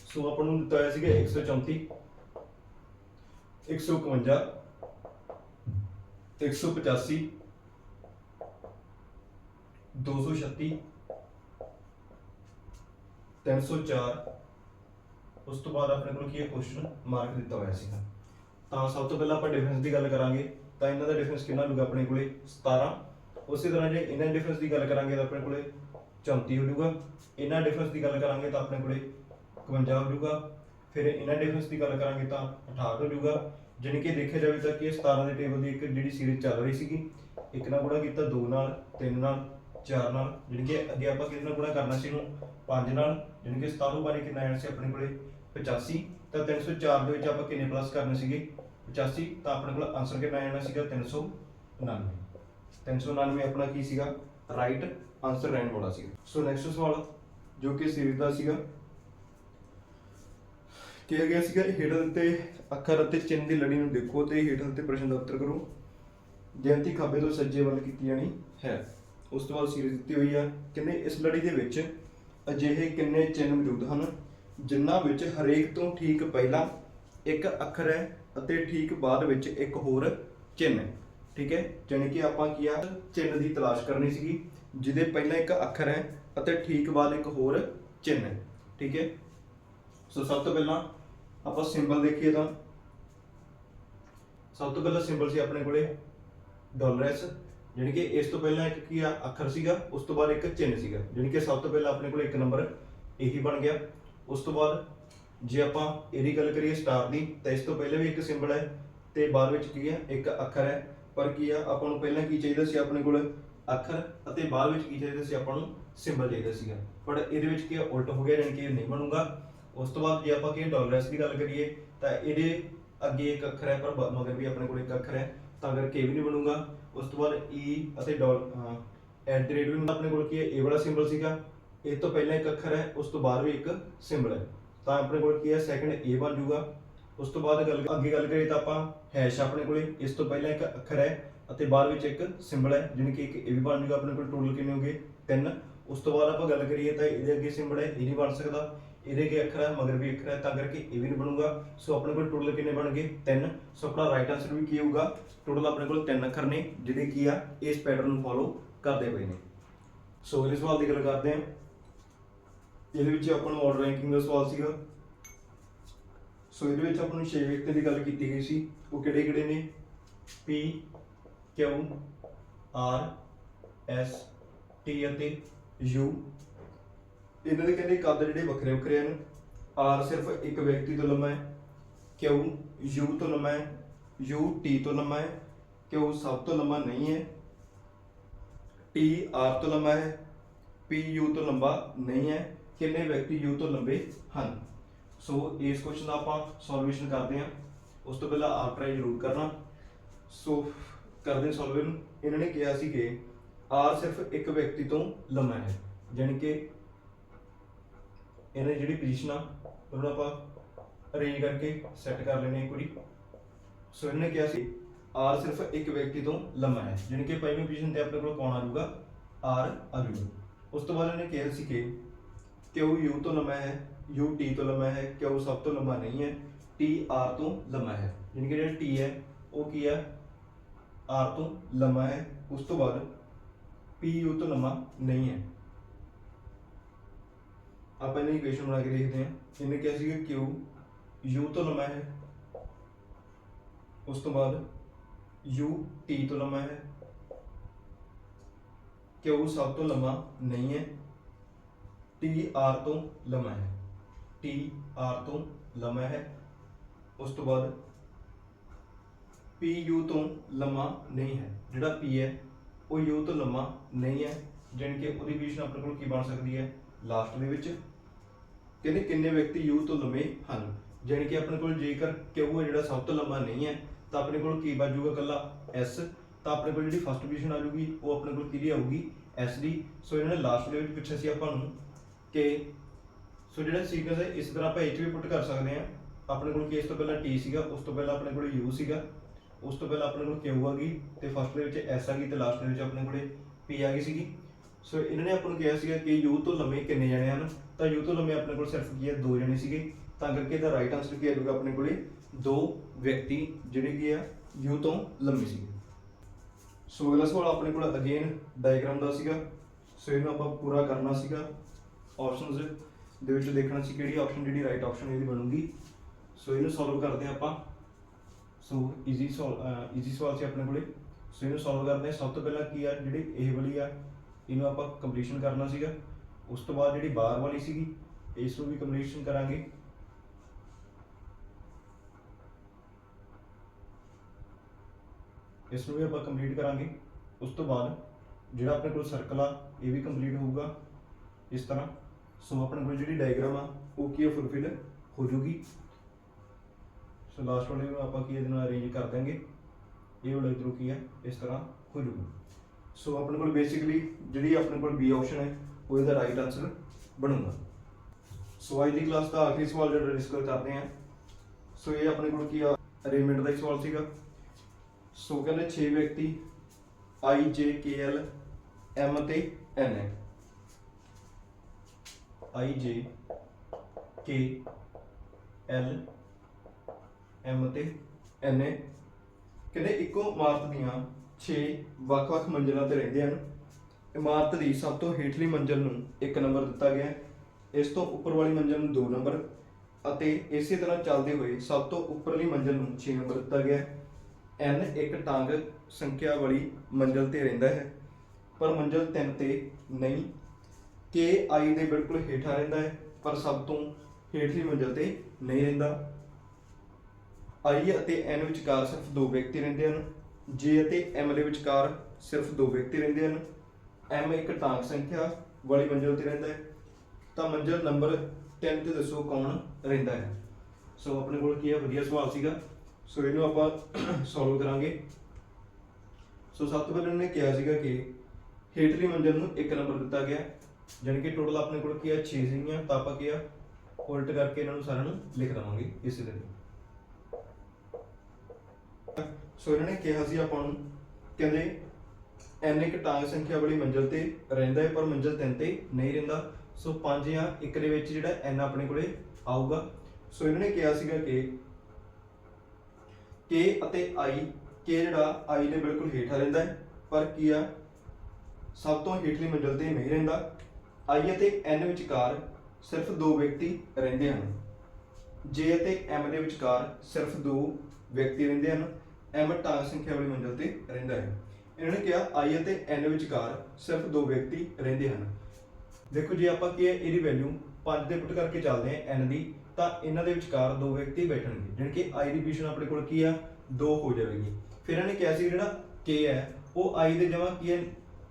ਸੋ ਆਪਾਂ ਨੂੰ ਦਿੱਤਾ ਹੋਇਆ ਸੀਗਾ 134 151 185 236 304 ਉਸ ਤੋਂ ਬਾਅਦ ਆਪਣੇ ਕੋਲ ਕੀ ਹੈ? ਕੁਐਸਚਨ ਮਾਰਕ ਦਿੱਤਾ ਹੋਇਆ ਸੀਗਾ। ਤਾਂ ਸਭ ਤੋਂ ਪਹਿਲਾਂ ਆਪਾਂ ਡਿਫਰੈਂਸ ਦੀ ਗੱਲ ਕਰਾਂਗੇ, ਤਾਂ ਇਹਨਾਂ ਦਾ ਡਿਫਰੈਂਸ ਕਿੰਨਾ ਹੋਊਗਾ ਆਪਣੇ ਕੋਲੇ? 17 ਉਸੇ ਤਰ੍ਹਾਂ ਜੇ ਇਹਨਾਂ ਡਿਫਰੈਂਸ ਦੀ ਗੱਲ ਕਰਾਂਗੇ ਤਾਂ ਆਪਣੇ ਕੋਲੇ 34 ਹੋ ਜਾਊਗਾ। ਇਹਨਾਂ ਡਿਫਰੈਂਸ ਦੀ ਗੱਲ ਕਰਾਂਗੇ ਤਾਂ ਆਪਣੇ ਕੋਲੇ 51 ਹੋ ਜਾਊਗਾ। ਫਿਰ ਇਹਨਾਂ ਡਿਫਰੈਂਸ ਦੀ ਗੱਲ ਕਰਾਂਗੇ ਤਾਂ 68 ਹੋ ਜਾਊਗਾ। ਜਾਣੀ ਕਿ ਦੇਖਿਆ ਜਾਵੇ ਤਾਂ ਕਿ ਇਹ 17 ਦੇ ਟੇਬਲ ਦੀ ਇੱਕ ਜਿਹੜੀ ਸੀਰੀਜ਼ ਚੱਲ ਰਹੀ ਸੀਗੀ, ਇੱਕ ਨਾਲ ਗੁਣਾ ਕੀਤਾ 2 ਨਾਲ 3 ਨਾਲ 4 ਨਾਲ, ਜਾਣੀ ਕਿ ਅੱਗੇ ਆਪਾਂ ਕਿਹਦੇ ਨਾਲ ਗੁਣਾ ਕਰਨਾ ਸੀ ਇਹਨੂੰ? 5 ਨਾਲ, ਜਾਣੀ ਕਿ 17 ਬਾਰੇ ਕਿੰਨਾ ਆਇਆ ਸੀ ਆਪਣੇ ਕੋਲੇ? 85 ਤਾਂ 304 ਦੇ ਵਿੱਚ ਆਪਾਂ ਕਿੰਨੇ ਪਲੱਸ ਕਰਨੇ ਸੀਗੇ? 85 ਤਾਂ ਆਪਣੇ ਕੋਲ ਆਨਸਰ ਕਿੰਨਾ ਆਣਾ ਸੀਗਾ? 399 399 ਆਪਣਾ ਕੀ ਸੀਗਾ? ਰਾਈਟ ਆਨਸਰ ਰਹਿਣ ਵਾਲਾ ਸੀਗਾ। ਸੋ ਨੈਕਸਟ ਸਵਾਲ, ਜੋ ਕਿ ਸੀਰੀਜ਼ ਦਾ ਸੀਗਾ। ਕਿਹਾ ਗਿਆ ਸੀਗਾ ਹੇਠ 'ਤੇ ਅੱਖਰ ਅਤੇ ਚਿੰਨ੍ਹ ਦੀ ਲੜੀ ਨੂੰ ਦੇਖੋ ਤੇ ਹੇਠ 'ਤੇ ਪ੍ਰਸ਼ਨ ਦਾ ਉੱਤਰ ਕਰੋ। ਗਿਣਤੀ ਖੱਬੇ ਤੋਂ ਸੱਜੇ ਵੱਲ ਕੀਤੀ ਜਾਣੀ ਹੈ। ਉਸ ਤੋਂ ਬਾਅਦ ਸੀਰੀਜ਼ ਦਿੱਤੀ ਹੋਈ ਆ ਕਹਿੰਦੇ ਇਸ ਲੜੀ ਦੇ ਵਿੱਚ ਅਜਿਹੇ ਕਿੰਨੇ ਚਿੰਨ੍ਹ ਮੌਜੂਦ ਹਨ, ਜਿਨ੍ਹਾਂ ਵਿੱਚ ਹਰੇਕ ਤੋਂ ਠੀਕ ਪਹਿਲਾਂ ਇੱਕ ਅੱਖਰ ਹੈ ਅਤੇ ਠੀਕ ਬਾਅਦ ਵਿੱਚ ਇੱਕ ਹੋਰ ਚਿੰਨ੍ਹ ਹੈ, ਠੀਕ ਹੈ? ਜਾਣੀ ਕਿ ਆਪਾਂ ਕੀ ਆ, ਚਿੰਨ੍ਹ ਦੀ ਤਲਾਸ਼ ਕਰਨੀ ਸੀਗੀ, ਜਿਹਦੇ ਪਹਿਲਾਂ ਇੱਕ ਅੱਖਰ ਹੈ ਅਤੇ ਠੀਕ ਬਾਅਦ ਇੱਕ ਹੋਰ ਚਿੰਨ੍ਹ ਹੈ, ਠੀਕ ਹੈ? ਸੋ ਸਭ ਤੋਂ ਪਹਿਲਾਂ ਆਪਾਂ ਸਿੰਬਲ ਦੇਖੀਏ ਤਾਂ। ਸਭ ਤੋਂ ਪਹਿਲਾਂ ਸਿੰਬਲ ਸੀ ਆਪਣੇ ਕੋਲੇ ਡਾਲਰ ਐਸ ਜਾਣੀ ਕਿ ਇਸ ਤੋਂ ਪਹਿਲਾਂ ਇੱਕ ਕੀ ਆ ਅੱਖਰ ਸੀਗਾ ਉਸ ਤੋਂ ਬਾਅਦ ਇੱਕ ਚਿੰਨ੍ਹ ਸੀਗਾ। ਜਾਣੀ ਕਿ ਸਭ ਤੋਂ ਪਹਿਲਾਂ ਆਪਣੇ ਕੋਲ ਇੱਕ ਨੰਬਰ ਇਹੀ ਬਣ ਗਿਆ। ਉਸ ਤੋਂ ਬਾਅਦ ਜੇ ਆਪਾਂ ਇਹਦੀ ਗੱਲ ਕਰੀਏ ਸਟਾਰ ਦੀ ਤਾਂ ਇਸ ਤੋਂ ਪਹਿਲਾਂ ਵੀ ਇੱਕ ਸਿੰਬਲ ਹੈ ਤੇ ਬਾਅਦ ਵਿੱਚ ਕੀ ਹੈ ਇੱਕ ਅੱਖਰ ਹੈ। ਪਰ ਕੀ ਆ ਆਪਾਂ ਨੂੰ ਪਹਿਲਾਂ ਕੀ ਚਾਹੀਦਾ ਸੀ ਆਪਣੇ ਕੋਲ? ਅੱਖਰ ਅਤੇ ਬਾਅਦ ਵਿੱਚ ਕੀ ਚਾਹੀਦਾ ਸੀ ਆਪਾਂ ਨੂੰ? ਸਿੰਬਲ ਚਾਹੀਦਾ ਸੀਗਾ। ਪਰ ਇਹਦੇ ਵਿੱਚ ਕੀ ਆ, ਉਲਟ ਹੋ ਗਿਆ ਜਾਣੀ ਕਿ ਨਹੀਂ ਬਣੂਗਾ। ਉਸ ਤੋਂ ਬਾਅਦ ਜੇ ਆਪਾਂ ਕੀ ਡਾਲਰ ਦੀ ਗੱਲ ਕਰੀਏ ਤਾਂ ਇਹਦੇ ਅੱਗੇ ਇੱਕ ਅੱਖਰ ਹੈ ਪਰ ਮਗਰ ਵੀ ਆਪਣੇ ਕੋਲ ਇੱਕ ਅੱਖਰ ਹੈ। ਤਾਂ ਕਰਕੇ ਇਹ ਵੀ ਨਹੀਂ ਬਣੂਗਾ। ਉਸ ਤੋਂ ਬਾਅਦ ਈ ਅਤੇ ਡਾਲ ਐਟ ਦੀ ਰੇਟ ਵੀ ਆਪਣੇ ਕੋਲ ਕੀ ਹੈ? ਇਹ ਵਾਲਾ ਸਿੰਬਲ ਸੀਗਾ। ਇਹ ਤੋਂ ਪਹਿਲਾਂ ਇੱਕ ਅੱਖਰ ਹੈ, ਉਸ ਤੋਂ ਬਾਅਦ ਵੀ ਇੱਕ ਸਿੰਬਲ ਹੈ। ਤਾਂ ਆਪਣੇ ਕੋਲ ਕੀ ਹੈ? ਸੈਕੰਡ ਏ ਬਣ ਜਾਊਗਾ। ਉਸ ਤੋਂ ਬਾਅਦ ਗੱਲ ਅੱਗੇ ਗੱਲ ਕਰੀਏ ਤਾਂ ਆਪਾਂ ਹੈਸ਼ ਆਪਣੇ ਕੋਲੇ। ਇਸ ਤੋਂ ਪਹਿਲਾਂ ਇੱਕ ਅੱਖਰ ਹੈ ਅਤੇ ਬਾਅਦ ਵਿੱਚ ਇੱਕ ਸਿੰਬਲ ਹੈ ਜਿਵੇਂ ਕਿ ਇੱਕ ਇਹ ਵੀ ਬਣ ਜਾਊਗਾ ਆਪਣੇ ਕੋਲ। ਟੋਟਲ ਕਿੰਨੇ ਹੋ ਗਏ ਤਿੰਨ। ਉਸ ਤੋਂ ਬਾਅਦ ਆਪਾਂ ਗੱਲ ਕਰੀਏ ਤਾਂ ਇਹਦੇ ਅੱਗੇ ਸਿੰਬਲ ਹੈ, ਇਹ ਨਹੀਂ ਬਣ ਸਕਦਾ। ਇਹਦੇ ਅੱਗੇ ਅੱਖਰ ਹੈ, ਮਗਰ ਵੀ ਅੱਖਰ ਹੈ, ਤਾਂ ਕਰਕੇ ਇਹ ਵੀ ਨਹੀਂ ਬਣੂਗਾ। ਸੋ ਆਪਣੇ ਕੋਲ ਟੋਟਲ ਕਿੰਨੇ ਬਣ ਗਏ? ਤਿੰਨ। ਸੋ ਆਪਣਾ ਰਾਈਟ ਆਨਸਰ ਵੀ ਕੀ ਹੋਊਗਾ? ਟੋਟਲ ਆਪਣੇ ਕੋਲ ਤਿੰਨ ਅੱਖਰ ਨੇ ਜਿਹੜੇ ਕੀ ਆ? ਇਸ ਪੈਟਰਨ ਨੂੰ ਫੋਲੋ ਕਰਦੇ ਪਏ ਨੇ। ਸੋ ਇਸ ਸਵਾਲ ਦੀ ਗੱਲ ਕਰਦੇ ਹਾਂ। ਇਹਦੇ ਵਿੱਚ ਆਪਾਂ ਨੂੰ ਆਰਡਰ ਰੈਂਕਿੰਗ ਦਾ ਸਵਾਲ ਸੀਗਾ। ਸੋ ਇਹਦੇ ਵਿੱਚ ਆਪਾਂ ਨੂੰ 6 ਵਿਅਕਤੀਆਂ ਦੀ ਗੱਲ ਕੀਤੀ ਗਈ ਸੀ। ਉਹ ਕਿਹੜੇ ਕਿਹੜੇ ਨੇ? P Q R S T ਅਤੇ ਯੂ ਇਹਨਾਂ ਦੇ ਕਹਿੰਦੇ ਕੱਦ ਜਿਹੜੇ ਵੱਖਰੇ ਵੱਖਰੇ ਹਨ। ਆਰ ਸਿਰਫ ਇੱਕ ਵਿਅਕਤੀ ਤੋਂ ਲੰਮਾ ਹੈ। Q ਯੂ ਤੋਂ ਲੰਮਾ ਹੈ। ਯੂ ਟੀ ਤੋਂ ਲੰਮਾ ਹੈ। Q ਸਭ ਤੋਂ ਲੰਮਾ ਨਹੀਂ ਹੈ। ਟੀ ਆਰ ਤੋਂ ਲੰਮਾ ਹੈ। ਪੀ ਯੂ ਤੋਂ ਲੰਬਾ ਨਹੀਂ ਹੈ। ਕਿੰਨੇ ਵਿਅਕਤੀ ਯੂ ਤੋਂ ਲੰਬੇ ਹਨ? ਸੋ ਇਸ ਕੁਐਸਚਨ ਦਾ ਆਪਾਂ ਸੋਲੂਸ਼ਨ ਕਰਦੇ ਹਾਂ। ਉਸ ਤੋਂ ਪਹਿਲਾਂ ਆਪ ਟਰਾਈ ਜ਼ਰੂਰ ਕਰਨਾ। ਸੋ ਕਰਦੇ ਸੋਲਵਰ ਇਹਨਾਂ ਨੇ ਕਿਹਾ ਸੀ ਕਿ ਆਰ ਸਿਰਫ ਇੱਕ ਵਿਅਕਤੀ ਤੋਂ ਲੰਮਾ ਹੈ। ਯਾਨੀ ਕਿ ਇਹਨਾਂ ਦੀ ਜਿਹੜੀ ਪੋਜੀਸ਼ਨ ਆ, ਉਹਨੂੰ ਆਪਾਂ ਅਰੇਂਜ ਕਰਕੇ ਸੈੱਟ ਕਰ ਲੈਣੇ ਇੱਕ ਵਾਰੀ। ਸੋ ਇਹਨਾਂ ਨੇ ਕਿਹਾ ਸੀ ਆਰ ਸਿਰਫ ਇੱਕ ਵਿਅਕਤੀ ਤੋਂ ਲੰਮਾ ਹੈ ਯਾਨੀ ਕਿ ਪੰਜਵੀਂ ਪੋਜੀਸ਼ਨ ਤੇ ਆਪਣੇ ਕੋਲ ਕੌਣ ਆ ਜਾਊਗਾ? R ਆ ਜਾਊਗਾ ਉਸ ਤੋਂ ਬਾਅਦ ਇਹਨੇ ਕਿਹਾ ਸੀ ਕਿ Q ਯੂ ਤੋਂ ਲੰਮਾ ਹੈ ਯੂ ਟੀ ਤੋਂ ਲੰਮਾ ਹੈ Q ਸਭ ਤੋਂ ਲੰਮਾ ਨਹੀਂ ਹੈ ਟੀ ਆਰ ਤੋਂ ਲੰਮਾ ਹੈ। ਯਾਨੀ ਕਿ ਜਿਹੜਾ ਟੀ ਹੈ, ਉਹ ਕੀ ਹੈ? ਆਰ ਤੋਂ ਲੰਮਾ ਹੈ, ਉਸ ਤੋਂ ਬਾਅਦ ਪੀ ਯੂ ਤੋਂ ਲੰਮਾ ਨਹੀਂ ਹੈ। ਆਪਾਂ ਇਹਨੂੰ ਇਕੁਏਸ਼ਨ ਬਣਾ ਕੇ ਦੇਖਦੇ ਹਾਂ। ਇਹਨੇ ਕਿਹਾ ਸੀ ਕਿ Q U ਤੋਂ ਲੰਮਾ ਹੈ। ਉਸ ਤੋਂ ਬਾਅਦ U T ਤੋਂ ਲੰਮਾ ਹੈ। Q ਸਭ ਤੋਂ ਲੰਮਾ ਨਹੀਂ ਹੈ। T R ਤੋਂ ਲੰਮਾ ਹੈ। T R ਤੋਂ ਲੰਮਾ ਹੈ। ਉਸ ਤੋਂ ਬਾਅਦ ਪੀ ਯੂ ਤੋਂ ਲੰਮਾ ਨਹੀਂ ਹੈ। ਜਿਹੜਾ ਪੀ ਹੈ, ਉਹ ਯੂ ਤੋਂ ਲੰਮਾ ਨਹੀਂ ਹੈ। ਜਾਣੀ ਕਿ ਉਹਦੀ ਪੋਜੀਸ਼ਨ ਆਪਣੇ ਕੋਲ ਕੀ ਬਣ ਸਕਦੀ ਹੈ? ਲਾਸਟ ਦੇ ਵਿੱਚ ਕਹਿੰਦੇ ਕਿੰਨੇ ਵਿਅਕਤੀ ਯੂ ਤੋਂ ਲੰਮੇ ਹਨ? ਜਾਣੀ ਕਿ ਆਪਣੇ ਕੋਲ ਜੇਕਰ ਕਿਊ ਹੈ ਜਿਹੜਾ ਸਭ ਤੋਂ ਲੰਮਾ ਨਹੀਂ ਹੈ, ਤਾਂ ਆਪਣੇ ਕੋਲ ਕੀ ਬਚੂਗਾ ਕੱਲਾ S ਤਾਂ ਆਪਣੇ ਕੋਲ ਜਿਹੜੀ ਫਸਟ ਪੋਜੀਸ਼ਨ ਆ ਜੂਗੀ ਉਹ ਆਪਣੇ ਕੋਲ ਕਿਹਦੀ ਆਊਗੀ? S ਦੀ। ਸੋ ਇਹਨਾਂ ਨੇ ਲਾਸਟ ਦੇ ਵਿੱਚ ਪੁੱਛਿਆ ਸੀ ਆਪਾਂ ਨੂੰ ਕਿ ਸੋ ਜਿਹੜਾ ਸੀਕੁਐਂਸ ਹੈ, ਇਸ ਤਰ੍ਹਾਂ ਆਪਾਂ ਇਹ ਵੀ ਪੁੱਟ ਕਰ ਸਕਦੇ ਹਾਂ। ਆਪਣੇ ਕੋਲ ਕੇਸ ਤੋਂ ਪਹਿਲਾਂ T ਸੀਗਾ, ਉਸ ਤੋਂ ਪਹਿਲਾਂ ਆਪਣੇ ਕੋਲ U ਸੀਗਾ, ਉਸ ਤੋਂ ਪਹਿਲਾਂ ਆਪਣੇ ਕੋਲ Q ਆ ਗਈ, ਤੇ ਫਸਟ ਦੇ ਵਿੱਚ S ਆ ਗਈ, ਤੇ ਲਾਸਟ ਦੇ ਵਿੱਚ ਆਪਣੇ ਕੋਲੇ P ਆ ਗਈ ਸੀਗੀ। ਸੋ ਇਹਨਾਂ ਨੇ ਆਪਾਂ ਨੂੰ ਕਿਹਾ ਸੀਗਾ ਕਿ ਯੂ ਤੋਂ ਲੰਮੇ ਕਿੰਨੇ ਜਣੇ ਹਨ? ਤਾਂ ਯੂ ਤੋਂ ਲੰਮੇ ਆਪਣੇ ਕੋਲ ਸਿਰਫ ਕੀ ਹੈ? ਦੋ ਜਣੇ ਸੀਗੇ। ਤਾਂ ਕਰਕੇ ਇਹਦਾ ਰਾਈਟ ਆਨਸਰ ਕੀ ਆਊਗਾ ਆਪਣੇ ਕੋਲੇ? ਦੋ ਵਿਅਕਤੀ ਜਿਹੜੇ ਕੀ ਆ ਯੂ ਤੋਂ ਲੰਮੇ ਸੀਗੇ। ਸੋ ਅਗਲਾ ਸਵਾਲ ਆਪਣੇ ਕੋਲ ਅਗੇਨ ਡਾਇਗ੍ਰਾਮ ਦਾ ਸੀਗਾ। ਸੋ ਇਹਨੂੰ ਆਪਾਂ ਪੂਰਾ ਕਰਨਾ ਸੀਗਾ। ਆਪਸ਼ਨਸ ਦੇ ਵਿੱਚ ਦੇਖਣਾ ਸੀ ਕਿਹੜੀ ਆਪਸ਼ਨ ਜਿਹੜੀ ਰਾਈਟ ਆਪਸ਼ਨ ਇਹਦੀ ਬਣੂਗੀ। ਸੋ ਇਹਨੂੰ ਸੋਲਵ ਕਰਦੇ ਹਾਂ ਆਪਾਂ। ਸੋ ਈਜ਼ੀ ਸੋਲ ਈਜ਼ੀ ਸਵਾਲ ਸੀ ਆਪਣੇ ਕੋਲੇ। ਸੋ ਇਹਨੂੰ ਸੋਲਵ ਕਰਦੇ ਹਾਂ। ਸਭ ਤੋਂ ਪਹਿਲਾਂ ਕੀ ਆ, ਜਿਹੜੀ ਇਹ ਵਾਲੀ ਆ ਇਹਨੂੰ ਆਪਾਂ ਕੰਪਲੀਸ਼ਨ ਕਰਨਾ ਸੀਗਾ। ਉਸ ਤੋਂ ਬਾਅਦ ਜਿਹੜੀ ਬਾਹਰ ਵਾਲੀ ਸੀਗੀ, ਇਸ ਨੂੰ ਵੀ ਕੰਪਲੀਸ਼ਨ ਕਰਾਂਗੇ। ਇਸ ਨੂੰ ਵੀ ਆਪਾਂ ਕੰਪਲੀਟ ਕਰਾਂਗੇ। ਉਸ ਤੋਂ ਬਾਅਦ ਜਿਹੜਾ ਆਪਣੇ ਕੋਲ ਸਰਕਲ ਆ, ਇਹ ਵੀ ਕੰਪਲੀਟ ਹੋਊਗਾ। ਇਸ ਤਰ੍ਹਾਂ। ਸੋ ਆਪਣੇ ਕੋਲ ਜਿਹੜੀ ਡਾਇਗਰਾਮ ਆ, ਉਹ ਕੀ ਫੁੱਲਫਿਲ ਹੋ ਜੂਗੀ। ਸੋ ਲਾਸਟ ਵਾਲੇ ਨੂੰ ਆਪਾਂ ਕੀ ਇਹਦੇ ਨਾਲ ਅਰੇਂਜ ਕਰ ਦਾਂਗੇ ਇਹ ਵਾਲਾ ਇਧਰੋਂ ਕੀ ਹੈ ਇਸ ਤਰ੍ਹਾਂ ਹੋ ਜੂਗਾ। ਸੋ ਆਪਣੇ ਕੋਲ ਬੇਸਿਕਲੀ ਜਿਹੜੀ ਆਪਣੇ ਕੋਲ ਬੀ ਆਪਸ਼ਨ ਹੈ, ਉਹ ਇਹਦਾ ਰਾਈਟ ਆਨਸਰ ਬਣੂਗਾ। ਸੋ ਅੱਜ ਦੀ ਕਲਾਸ ਦਾ ਆਖਰੀ ਸਵਾਲ ਜਿਹੜਾ ਡਿਸਕਸ ਕਰਦੇ ਹਾਂ। ਸੋ ਇਹ ਆਪਣੇ ਕੋਲ ਕੀ ਆ? ਅਰੇਂਜਮੈਂਟ ਦਾ ਸਵਾਲ ਸੀਗਾ। ਸੋ ਕਹਿੰਦੇ 6 ਵਿਅਕਤੀ ਆਈ ਜੇ ਕੇ L, M ਤੇ N ਹੈ। ਆਈ ਜੇ ਕੇ L, M ਤੇ N ਹੈ। ਕਹਿੰਦੇ ਇੱਕੋ ਇਮਾਰਤ ਦੀਆਂ 6 ਵੱਖ-ਵੱਖ ਮੰਜ਼ਿਲਾਂ ਤੇ ਰਹਿੰਦੇ ਹਨ। ਇਮਾਰਤ ਦੀ ਸਭ ਤੋਂ ਹੇਠਲੀ ਮੰਜ਼ਿਲ ਨੂੰ 1 ਨੰਬਰ ਦਿੱਤਾ ਗਿਆ ਹੈ। ਇਸ ਤੋਂ ਉੱਪਰ ਵਾਲੀ ਮੰਜ਼ਿਲ ਨੂੰ 2 ਨੰਬਰ ਅਤੇ ਇਸੇ ਤਰ੍ਹਾਂ ਚੱਲਦੇ ਹੋਏ ਸਭ ਤੋਂ ਉੱਪਰਲੀ ਮੰਜ਼ਿਲ ਨੂੰ 6 ਨੰਬਰ ਦਿੱਤਾ ਗਿਆ ਹੈ। n ਇੱਕ ਟਾਂਗ ਸੰਖਿਆ ਵਾਲੀ ਮੰਜ਼ਿਲ ਤੇ ਰਹਿੰਦਾ ਹੈ। ਪਰ ਮੰਜ਼ਿਲ 3 ਤੇ ਨਹੀਂ। k ਆਈ ਦੇ ਬਿਲਕੁਲ ਹੇਠਾਂ ਰਹਿੰਦਾ ਹੈ, ਪਰ ਸਭ ਤੋਂ ਹੇਠਲੀ ਮੰਜ਼ਿਲ ਤੇ ਨਹੀਂ ਰਹਿੰਦਾ। ਆਈ ਅਤੇ ਐਨ ਵਿਚਕਾਰ ਸਿਰਫ ਦੋ ਵਿਅਕਤੀ ਰਹਿੰਦੇ ਹਨ। ਜੇ ਅਤੇ m ਦੇ ਵਿਚਕਾਰ ਸਿਰਫ ਦੋ ਵਿਅਕਤੀ ਰਹਿੰਦੇ ਹਨ, m ਇੱਕ ਟਾਂਗ ਸੰਖਿਆ ਵਾਲੀ ਮੰਜ਼ਿਲ ਤੇ ਰਹਿੰਦਾ ਹੈ, ਤਾਂ ਮੰਜ਼ਿਲ ਨੰਬਰ 3 ਤੇ ਦੱਸੋ ਕੌਣ ਰਹਿੰਦਾ ਹੈ। ਸੋ ਆਪਣੇ ਕੋਲ ਕੀ ਹੈ? ਵਧੀਆ ਸਵਾਲ ਸੀਗਾ। ਸੋ ਇਹਨੂੰ ਆਪਾਂ ਸੋਲਵ ਕਰਾਂਗੇ। ਸੋ ਸਭ ਤੋਂ ਪਹਿਲਾਂ ਇਹਨੇ ਕਿਹਾ ਸੀਗਾ ਕਿ ਹੇਠਲੀ ਮੰਜ਼ਿਲ ਨੂੰ 1 ਨੰਬਰ ਦਿੱਤਾ ਗਿਆ, ਜਾਣੀ ਕਿ ਟੋਟਲ ਆਪਣੇ ਕੋਲ ਕੀ ਹੈ? 6 ਸੀਗੀਆਂ, ਤਾਂ ਆਪਾਂ ਕੀ ਆ ਉਲਟ ਕਰਕੇ ਇਹਨਾਂ ਨੂੰ ਸਾਰਿਆਂ ਨੂੰ ਲਿਖ ਦਵਾਂਗੇ ਇਸੇ ਤਰ੍ਹਾਂ। ਸੋ ਇਹਨਾਂ ਨੇ ਕਿਹਾ ਸੀ ਆਪਾਂ ਨੂੰ, ਕਹਿੰਦੇ n ਇੱਕ ਟਾਂਗ ਸੰਖਿਆ ਵਾਲੀ ਮੰਜ਼ਲ ਤੇ ਰਹਿੰਦਾ ਹੈ, ਪਰ ਮੰਜ਼ਲ 3 ਤੇ ਨਹੀਂ ਰਹਿੰਦਾ। ਸੋ 5 ਜਾਂ 1 ਦੇ ਵਿੱਚ ਜਿਹੜਾ n ਆਪਣੇ ਕੋਲੇ ਆਊਗਾ। ਸੋ ਇਹਨਾਂ ਨੇ ਕਿਹਾ ਸੀਗਾ ਕਿ, k ਅਤੇ i, k ਜਿਹੜਾ i ਦੇ ਬਿਲਕੁਲ ਹੇਠਾਂ ਰਹਿੰਦਾ ਹੈ, ਪਰ ਕੀ ਆ? ਸਭ ਤੋਂ ਹੇਠਲੀ ਮੰਜ਼ਲ ਤੇ ਨਹੀਂ ਰਹਿੰਦਾ। I ਅਤੇ n ਵਿਚਕਾਰ ਸਿਰਫ ਦੋ ਵਿਅਕਤੀ ਰਹਿੰਦੇ ਹਨ। J ਅਤੇ m ਦੇ ਵਿਚਕਾਰ ਸਿਰਫ ਦੋ ਵਿਅਕਤੀ ਰਹਿੰਦੇ ਹਨ। ਐਮ ਟਾਂਗ ਸੰਖਿਆ ਵਾਲੀ ਮੰਜ਼ਲ ਤੇ ਰਹਿੰਦਾ ਹੈ। ਇਹਨਾਂ ਨੇ ਕਿਹਾ, ਆਈ ਅਤੇ ਐਨ ਵਿਚਕਾਰ ਸਿਰਫ ਦੋ ਵਿਅਕਤੀ ਰਹਿੰਦੇ ਹਨ। ਦੇਖੋ ਜੇ, ਆਪਾਂ ਕੀ ਹੈ, ਇਹਦੀ ਵੈਲਿਊ 5 ਦੇ ਪੁੱਟ ਕਰਕੇ ਚੱਲਦੇ ਹਾਂ n ਦੀ, ਤਾਂ ਇਹਨਾਂ ਦੇ ਵਿਚਕਾਰ ਦੋ ਵਿਅਕਤੀ ਬੈਠਣਗੇ। ਜਾਣੀ ਕਿ ਆਈ ਦੀ ਪੋਜੀਸ਼ਨ ਆਪਣੇ ਕੋਲ ਕੀ ਆ? 2 ਹੋ ਜਾਵੇਗੀ। ਫਿਰ ਇਹਨਾਂ ਨੇ ਕਿਹਾ ਸੀ ਜਿਹੜਾ ਕੇ ਹੈ, ਉਹ ਆਈ ਦੇ ਜਮਾ ਕੀ ਹੈ?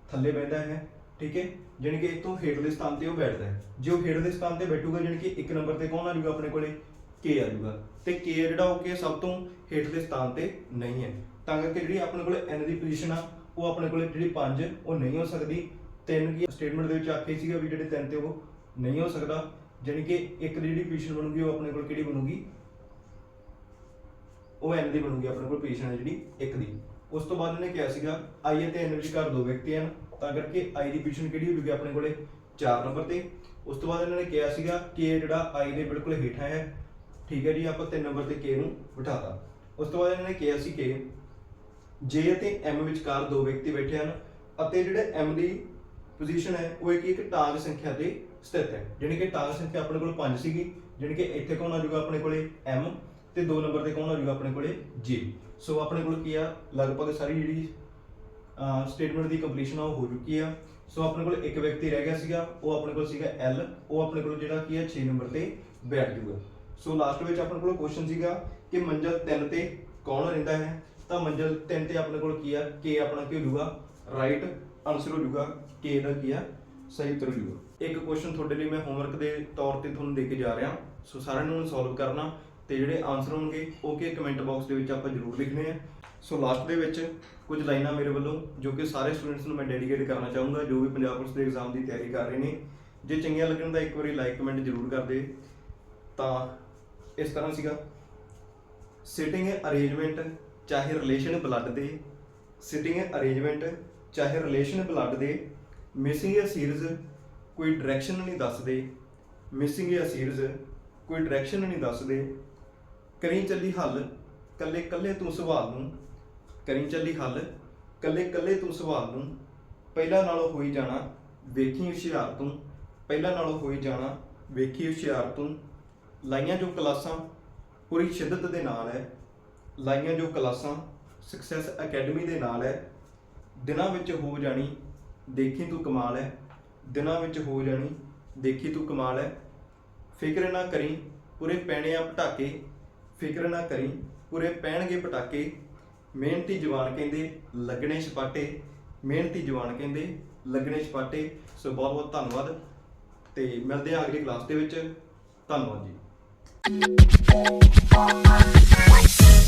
ਥੱਲੇ ਬੈਠਦਾ ਹੈ, ਠੀਕ ਹੈ? ਜਾਣੀ ਕਿ ਇਹ ਤੋਂ ਹੇਠਲੇ ਸਥਾਨ ਤੇ ਉਹ ਬੈਠਦਾ ਹੈ। ਜੇ ਉਹ ਹੇਠਲੇ ਸਥਾਨ ਤੇ ਬੈਠੂਗਾ, ਜਾਣੀ ਕਿ ਇੱਕ ਨੰਬਰ ਤੇ ਕੌਣ ਆ ਜਾਊਗਾ ਆਪਣੇ ਕੋਲੇ? ਕੇ ਆ ਜਾਊਗਾ ਤੇ k ਜਿਹੜਾ ਉਹ ਕੇ ਸਭ ਤੋਂ ਹੇਠਲੇ ਸਥਾਨ ਤੇ ਨਹੀਂ ਹੈ। ਤਾਂ ਕਰਕੇ ਜਿਹੜੀ ਆਪਣੇ ਕੋਲ ਐਨ ਦੀ ਪੋਜੀਸ਼ਨ ਆ, ਉਹ ਆਪਣੇ ਕੋਲ ਜਿਹੜੀ 5 ਉਹ ਨਹੀਂ ਹੋ ਸਕਦੀ। ਤਿੰਨ ਕੀ ਸਟੇਟਮੈਂਟ ਦੇ ਵਿੱਚ ਆਖਿਆ ਸੀਗਾ ਵੀ ਜਿਹੜੇ ਤਿੰਨ ਤੇ ਉਹ ਨਹੀਂ ਹੋ ਸਕਦਾ। ਜਾਣੀ ਕਿ ਇੱਕ ਦੀ ਜਿਹੜੀ ਪੋਜੀਸ਼ਨ ਬਣੂਗੀ, ਉਹ ਆਪਣੇ ਕੋਲ ਕਿਹੜੀ ਬਣੂਗੀ? ਉਹ ਐਨ ਦੀ ਬਣੂਗੀ, ਆਪਣੇ ਕੋਲ ਪੋਜੀਸ਼ਨ ਹੈ ਜਿਹੜੀ ਇੱਕ ਦੀ। ਉਸ ਤੋਂ ਬਾਅਦ ਇਹਨੇ ਕਿਹਾ ਸੀਗਾ ਆਈ ਅਤੇ ਐਨ ਵਿਚਕਾਰ ਦੋ ਵਿਅਕਤੀ ਹਨ। ਤਾਂ ਕਰਕੇ ਆਈ ਦੀ ਪੋਜੀਸ਼ਨ ਕਿਹੜੀ ਹੋਊਗੀ ਆਪਣੇ ਕੋਲੇ? 4 ਨੰਬਰ ਤੇ। ਉਸ ਤੋਂ ਬਾਅਦ ਇਹਨਾਂ ਨੇ ਕਿਹਾ ਸੀਗਾ ਕਿ ਇਹ ਜਿਹੜਾ ਆਈ ਦੇ ਬਿਲਕੁਲ ਹੇਠਾਂ ਹੈ ਠੀਕ ਹੈ ਜੀ, ਆਪਾਂ 3 ਨੰਬਰ ਤੇ k ਨੂੰ ਬਿਠਾਤਾ। ਉਸ ਤੋਂ ਬਾਅਦ ਇਹਨਾਂ ਨੇ ਕਿਹਾ ਸੀ ਕਿ j ਅਤੇ m ਵਿਚਕਾਰ ਦੋ ਵਿਅਕਤੀ ਬੈਠੇ ਹਨ ਅਤੇ ਜਿਹੜੇ m ਦੀ ਪੋਜੀਸ਼ਨ ਹੈ, ਉਹ ਇੱਕ ਇੱਕ ਟਾਂਗ ਸੰਖਿਆ ਤੇ ਸਥਿਤ ਹੈ। ਜਾਣੀ ਕਿ ਟਾਂਗ ਸੰਖਿਆ ਆਪਣੇ ਕੋਲ 5 ਸੀਗੀ। ਜਾਣੀ ਕਿ ਇੱਥੇ ਕੌਣ ਆ ਜਾਊਗਾ? ਆਪਣੇ ਕੋਲੇ m ਤੇ 2 ਨੰਬਰ ਤੇ ਕੌਣ ਆ ਜਾਊਗਾ? ਆਪਣੇ ਕੋਲੇ j ਸੋ ਆਪਣੇ ਕੋਲ ਕੀ ਆ? ਲਗਭਗ ਸਾਰੀ ਜਿਹੜੀ ਸਟੇਟਮੈਂਟ ਦੀ ਕੰਪਲੀਸ਼ਨ ਆ, ਉਹ ਹੋ ਚੁੱਕੀ ਆ। ਸੋ ਆਪਣੇ ਕੋਲ ਇੱਕ ਵਿਅਕਤੀ ਰਹਿ ਗਿਆ ਸੀਗਾ। ਉਹ ਆਪਣੇ ਕੋਲ ਸੀਗਾ l ਉਹ ਆਪਣੇ ਕੋਲ ਜਿਹੜਾ ਕੀ ਆ? 6 ਨੰਬਰ ਤੇ ਬੈਠ ਜਾਊਗਾ ਸੋ ਲਾਸਟ ਵਿੱਚ ਆਪਣੇ ਕੋਲ ਕੁਐਸਚਨ ਸੀਗਾ ਕਿ ਮੰਜ਼ਲ 3 ਤੇ ਕੌਣ ਰਹਿੰਦਾ ਹੈ? ਤਾਂ ਮੰਜ਼ਲ 3 ਤੇ ਆਪਣੇ ਕੋਲ ਕੀ ਆ? ਕੇ ਆਪਣਾ ਕੀ ਹੋ ਰਾਈਟ ਆਨਸਰ ਹੋ ਜਾਊਗਾ k ਦਾ ਕੀ ਆ? ਸਹੀ ਉੱਤਰ ਹੋ ਜਾਊਗਾ। ਇੱਕ ਕੁਐਸਚਨ ਤੁਹਾਡੇ ਲਈ ਮੈਂ ਹੋਮਵਰਕ ਦੇ ਤੌਰ ਤੇ ਤੁਹਾਨੂੰ ਦੇ ਕੇ ਜਾ ਰਿਹਾ। ਸੋ ਸਾਰਿਆਂ ਨੂੰ ਸੋਲਵ ਕਰਨਾ ਤੇ ਜਿਹੜੇ ਆਨਸਰ ਹੋਣਗੇ, ਉਹ ਕਿ ਕਮੈਂਟ ਬਾਕਸ ਦੇ ਵਿੱਚ ਆਪਾਂ ਜ਼ਰੂਰ ਲਿਖਣੇ ਆ। ਸੋ ਲਾਸਟ ਦੇ ਵਿੱਚ ਕੁਝ ਲਾਈਨਾਂ ਮੇਰੇ ਵੱਲੋਂ ਜੋ ਕਿ ਸਾਰੇ ਸਟੂਡੈਂਟਸ ਨੂੰ ਮੈਂ ਡੈਡੀਕੇਟ ਕਰਨਾ ਚਾਹੂੰਗਾ, ਜੋ ਵੀ ਪੰਜਾਬ ਪੁਲਿਸ ਦੇ ਐਗਜ਼ਾਮ ਦੀ ਤਿਆਰੀ ਕਰ ਰਹੇ ਨੇ। ਜੇ ਚੰਗੀਆਂ ਲੱਗਣ ਤਾਂ ਇੱਕ ਵਾਰੀ ਲਾਈਕ ਕਮੈਂਟ ਜ਼ਰੂਰ ਕਰ ਦੇ ਤਾਂ ਇਸ ਤਰ੍ਹਾਂ ਸੀਗਾ। ਸਿਟਿੰਗ ਅਰੇਂਜਮੈਂਟ ਚਾਹੇ ਰਿਲੇਸ਼ਨ ਬਲੱਡ ਦੇ ਸਿਟਿੰਗ ਅਰੇਂਜਮੈਂਟ ਚਾਹੇ ਰਿਲੇਸ਼ਨ ਬਲੱਡ ਦੇ ਮਿਸਿੰਗ ਅ ਸੀਰੀਜ਼ ਕੋਈ ਡਾਇਰੈਕਸ਼ਨ ਨਹੀਂ ਦੱਸਦੇ ਮਿਸਿੰਗ ਅ ਸੀਰੀਜ਼ ਕੋਈ ਡਾਇਰੈਕਸ਼ਨ ਨਹੀਂ ਦੱਸਦੇ। ਕਰੀ ਚੱਲੀ ਹੱਲ, ਕੱਲੇ ਕੱਲੇ ਤੂੰ ਸਵਾਲ ਨੂੰ, ਕਰੀ ਚੱਲੀ ਹੱਲ, ਕੱਲੇ ਕੱਲੇ ਤੂੰ ਸਵਾਲ ਨੂੰ, ਪਹਿਲਾਂ ਨਾਲੋਂ ਹੋਈ ਜਾਣਾ ਵੇਖੀ ਹੁਸ਼ਿਆਰ ਤੂੰ, ਪਹਿਲਾਂ ਨਾਲੋਂ ਹੋਈ ਜਾਣਾ ਵੇਖੀ ਹੁਸ਼ਿਆਰ ਤੂੰ ਲਾਈਆਂ ਜੋ ਕਲਾਸਾਂ ਪੂਰੀ ਸ਼ਿੱਦਤ ਦੇ ਨਾਲ ਹੈ, ਲਾਈਆਂ ਜੋ ਕਲਾਸਾਂ ਸਕਸੈਸ ਅਕੈਡਮੀ ਦੇ ਨਾਲ ਹੈ, ਦਿਨਾਂ ਵਿੱਚ ਹੋ ਜਾਣੀ ਦੇਖੀ ਤੂੰ ਕਮਾਲ ਹੈ, ਦਿਨਾਂ ਵਿੱਚ ਹੋ ਜਾਣੀ ਦੇਖੀ ਤੂੰ ਕਮਾਲ ਹੈ। ਫਿਕਰ ਨਾ ਕਰੀ, ਪੂਰੇ ਪੈਣੇ ਆ ਪਟਾਕੇ, ਫਿਕਰ ਨਾ ਕਰੀ, ਪੂਰੇ ਪੈਣਗੇ ਪਟਾਕੇ। ਮਿਹਨਤੀ ਜਵਾਨ ਕਹਿੰਦੇ, ਲੱਗਣੇ ਛਪਾਟੇ। ਮਿਹਨਤੀ ਜਵਾਨ ਕਹਿੰਦੇ, ਲੱਗਣੇ ਛਪਾਟੇ। ਸੋ ਬਹੁਤ ਬਹੁਤ ਧੰਨਵਾਦ ਤੇ ਮਿਲਦੇ ਹਾਂ ਅਗਲੀ ਕਲਾਸ ਦੇ ਵਿੱਚ। ਧੰਨਵਾਦ ਜੀ। Oh my, what?